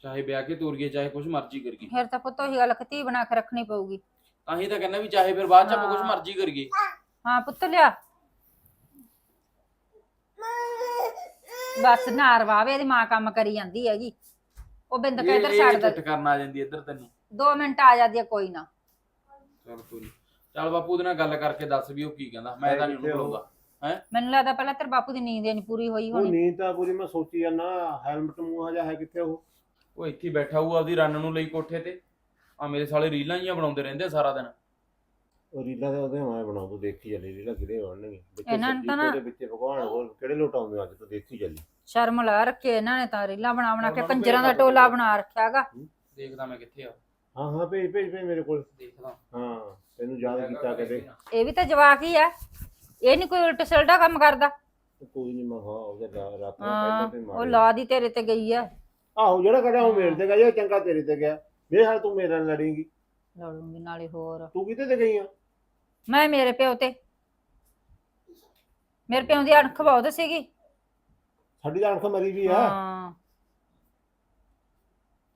ਚਾਹੇ ਵਿਆਹ ਕੇ ਤੋਰੀਏ ਚਾਹੇ ਕੁਝ ਮਰਜ਼ੀ ਕਰੀਏ। ਫਿਰ ਤਾਂ ਪੁੱਤ ਉਹੀ ਗੱਲ ਖਤੀ ਬਣਾ ਕੇ ਰੱਖਣੀ ਪਊਗੀ। ਤਾਂ ਹੀ ਤਾਂ ਕਹਿੰਦਾ ਵੀ ਚਾਹੇ ਫਿਰ ਬਾਅਦ ਚ ਆਪਾਂ ਕੁਝ। ਮਰਜ਼ੀ ਕਰੀਏ। ਹਾਂ ਪੁੱਤ ਲਿਆ। ਬਸ ਨਾਰਵਾਵੇ ਇਹਦੀ ਮਾਂ ਕੰਮ ਕਰੀ ਜਾਂਦੀ ਹੈਗੀ। ਉਹ ਬਿੰਦ ਕੇ ਇੱਧਰ ਛੱਡ ਦੇ ਕਰਨ ਆ ਜਾਂਦੀ ਇੱਧਰ ਤੈਨੂੰ। 2 ਮਿੰਟ ਆ ਜਾਂਦੀ ਹੈ ਕੋਈ ਨਾ। ਚੱਲ ਕੋਈ ਨੀ। ਚੱਲ ਬਾਪੂ ਉਹਦੇ ਨਾਲ ਗੱਲ ਕਰਕੇ ਦੱਸ ਵੀ ਉਹ ਕੀ ਕਹਿੰਦਾ। ਮੈਂ ਤਾਂ ਨਹੀਂ ਉਹਨੂੰ ਬੁਲਾਉਂਦਾ। ਮੈਨੂੰ ਲੱਗਦਾ ਪਹਿਲਾਂ ਤੇਰੇ ਬਾਪੂ ਦੀ ਨੀਂਦ ਹੀ ਨਹੀਂ ਪੂਰੀ ਹੋਈ ਉਹ ਹੋਣੀ। ਨੀਂਦ ਤਾਂ ਪੂਰੀ ਮੈਂ ਸੋਚੀ ਜਾਂਦਾ ਹੈਲਮਟ ਮੂੰਹ ਹਜਾ ਹੈ ਕਿੱਥੇ ਉਹ? ਉਹ ਇੱਥੇ ਹੀ ਬੈਠਾ ਹੋਊ ਆਪਦੀ ਰਨ ਨੂੰ ਲਈ ਕੋਠੇ ਤੇ। ਆ ਮੇਰੇ ਸਾਲੇ ਰੀਲਾਂ ਜੀਆਂ ਬਣਾਉਂਦੇ ਰਹਿੰਦੇ ਆ ਸਾਰਾ ਦਿਨ। ਉਹ ਰੀਲਾ ਦੇ ਉਹਦੇ ਮੈਂ ਬਣਾ ਤੂੰ ਦੇਖੀ ਚੱਲੀ ਰੀਲਾ ਕਿਹੜੇ ਬਣਨਗੇ ਵਿੱਚ ਇਹਨਾਂ ਨੂੰ ਤਾਂ ਨਾ- ਦੇ ਵਿੱਚ ਭਗਵਾਨ ਹੋਰ ਕਿਹੜੇ ਲੋਟਾਉਂਦੇ ਅੱਜ ਤੂੰ ਦੇਖੀ ਚੱਲੀ? ਸ਼ਰਮ ਲਾ ਰੱਖੇ ਇਹਨਾਂ ਨੇ ਤਾਂ ਰੀਲਾਂ ਬਣਾ ਬਣਾ ਕੇ ਕੰਜਰਾਂ ਦਾ ਟੋਲਾ ਬਣਾ ਰੱਖਿਆਗਾ ਦੇਖਦਾ ਮੈਂ ਕਿੱਥੇ ਆ। ਹਾਂ ਹਾਂ ਭੇਜ ਭੇਜ ਭੇਜ ਮੇਰੇ ਕੋਲ। ਦੇਖਦਾ। ਹਾਂ ਤੈਨੂੰ ਯਾਦ ਕੀਤਾ ਕਦੇ। ਇਹ ਵੀ ਤਾਂ ਜਵਾਕ ਹੀ ਆ। ਇਹ ਨਹੀਂ ਕੋਈ ਉਲਟ ਸਿਲਟਾ ਕੰਮ ਕਰਦਾ। ਕੋਈ ਨਹੀਂ ਮੈਂ ਹਾਂ ਉਹਦੇ ਰਾ- ਰਾਤ ਨੂੰ ਹਾਂ ਪਹਿਲਾਂ ਤੇ ਉਹ ਮਾਰੇ ਲਾ ਦੀ ਤੇਰੇ ਤੇ ਗਈ ਆ। ਆਹੋ ਜਿਹੜਾ ਕਰਿਆ ਉਹ ਮੇਰੇ ਤੇ ਗਿਆ ਜੇ ਚੰਗਾ ਤੇਰੇ ਤੇ ਗਿਆ। ਮੇਰੇ ਹਾਲ ਤੂੰ ਮੇਰੇ ਨਾਲ ਲੜੇਂਗੀ। ਲੜੂੰਗੀ ਨਾਲੇ ਹੋਰ। ਤੂੰ ਕਿਤੇ ਤੇ ਗਈ ਆ? ਮੈਂ ਮੇਰੇ ਪਿਓ ਤੇ। ਮੇਰੇ ਪਿਓ ਦੀ ਅਣਖ ਬਹੁਤ ਸੀਗੀ। ਸਾਡੀ ਤਾਂ ਅੱਖ ਮਰੀ ਵੀ ਆ। ਹਾਂ।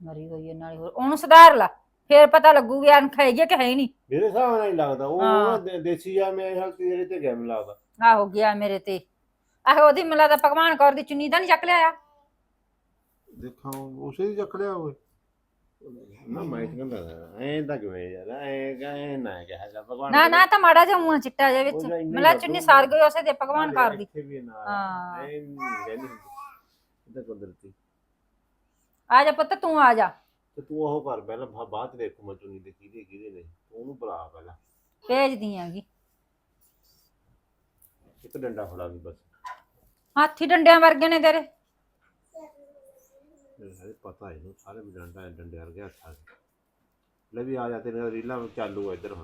ਮਰੀ ਹੋਈ ਹੈ ਨਾਲੇ ਹੋਰ। ਉਹਨੂੰ ਸੁਧਾਰ ਲਾ। ਫੇਰ ਪਤਾ ਲੱਗੂਗੀ ਅਣਖ ਹੈਗੀ ਆ ਕਿ ਹੈ ਹੀ ਨਹੀਂ। ਮੇਰੇ ਹਿਸਾਬ ਨਾਲ ਹੀ ਲੱਗਦਾ। ਉਹ ਹਾਂ। ਦੇ- ਦੇਸੀ ਆ ਮੇਰੇ ਹਾਲ ਤੇਰੇ ਤੇ ਗਿਆ ਮੈਨੂੰ ਲੱਗਦਾ। ਆਹੋ ਗਿਆ ਮੇਰੇ ਤੇ। ਆਹੋ ਉਹਦੀ ਮਿਲਾ ਦਾ ਭਗਵਾਨ ਕੌਰ ਦੀ ਚੁੰਨੀ ਤਾਂ ਨਹੀਂ ਚੱਕ ਲਿਆ ਦੇਖਾਂ ਉਸੇ ਦੀ ਚੱਕ ਲਿਆ ਓਏ ਨਾ ਮੈਂ ਕਹਿੰਦਾ ਐਂ ਤਾਂ ਕਿਵੇਂ ਯਾਰ ਐਂ ਐਂ ਨਾ ਕਿਹਾ ਜਾ ਭਗਵਾਨ ਨਾ ਨਾ ਤਾਂ ਮਾੜਾ ਜਿਹਾ ਮੂੰਹ ਚਿੱਟਾ ਜਿਹਾ ਵਿੱਚ ਉਹ ਜਾਂ ਇੰਨੀ ਮਿਲਾ ਗੱਲ ਚੁੰਨੀ ਤੋਂ- ਸਾਰ ਗਈ ਉਸੇ ਦੇ ਭਗਵਾਨ ਕੌਰ ਦੀ। ਇੱਥੇ ਵੀ ਨਾ ਹਾਂ। ਐਂ ਨਹੀਂ ਕਹਿੰਦੀ ਇਹ ਤਾਂ ਕੁਦਰਤੀ। ਆ ਜਾ ਪੁੱਤ ਤੂੰ ਆ ਜਾ। ਤੇ ਤੂੰ ਉਹ ਕਰ ਪਹਿਲਾਂ ਬਾ- ਬਾਅਦ ਚ ਦੇਖੂ ਮੈਂ ਚੁਣੀ ਦੇ ਕਿਹਦੇ ਕਿਹਦੇ ਨੇ। ਤੂੰ ਉਹਨੂੰ ਬੁਲਾ ਪਹਿਲਾਂ। ਭੇਜਦੀ ਆਂਗੀ। ਇੱਕ ਡੰਡਾ ਫੜਾ ਵੀ ਬਸ। ਹਾਥੀ ਡੰਡਿਆਂ ਵਰਗੇ ਨੇ ਤੇਰੇ। ਮੇਰੇ ਸਾਰੇ ਪਤਾ ਇਹਨੂੰ ਸਾਰੇ ਵੀ ਡੰਡਾ ਡੰਡੇ ਵਰਗੇ ਹੱਥਾਂ ਦੇ ਲੈ ਵੀ ਆ ਜਾ ਤੇਰੇ ਰੀਲਾਂ ਚਾਲੂ ਆ ਇੱਧਰ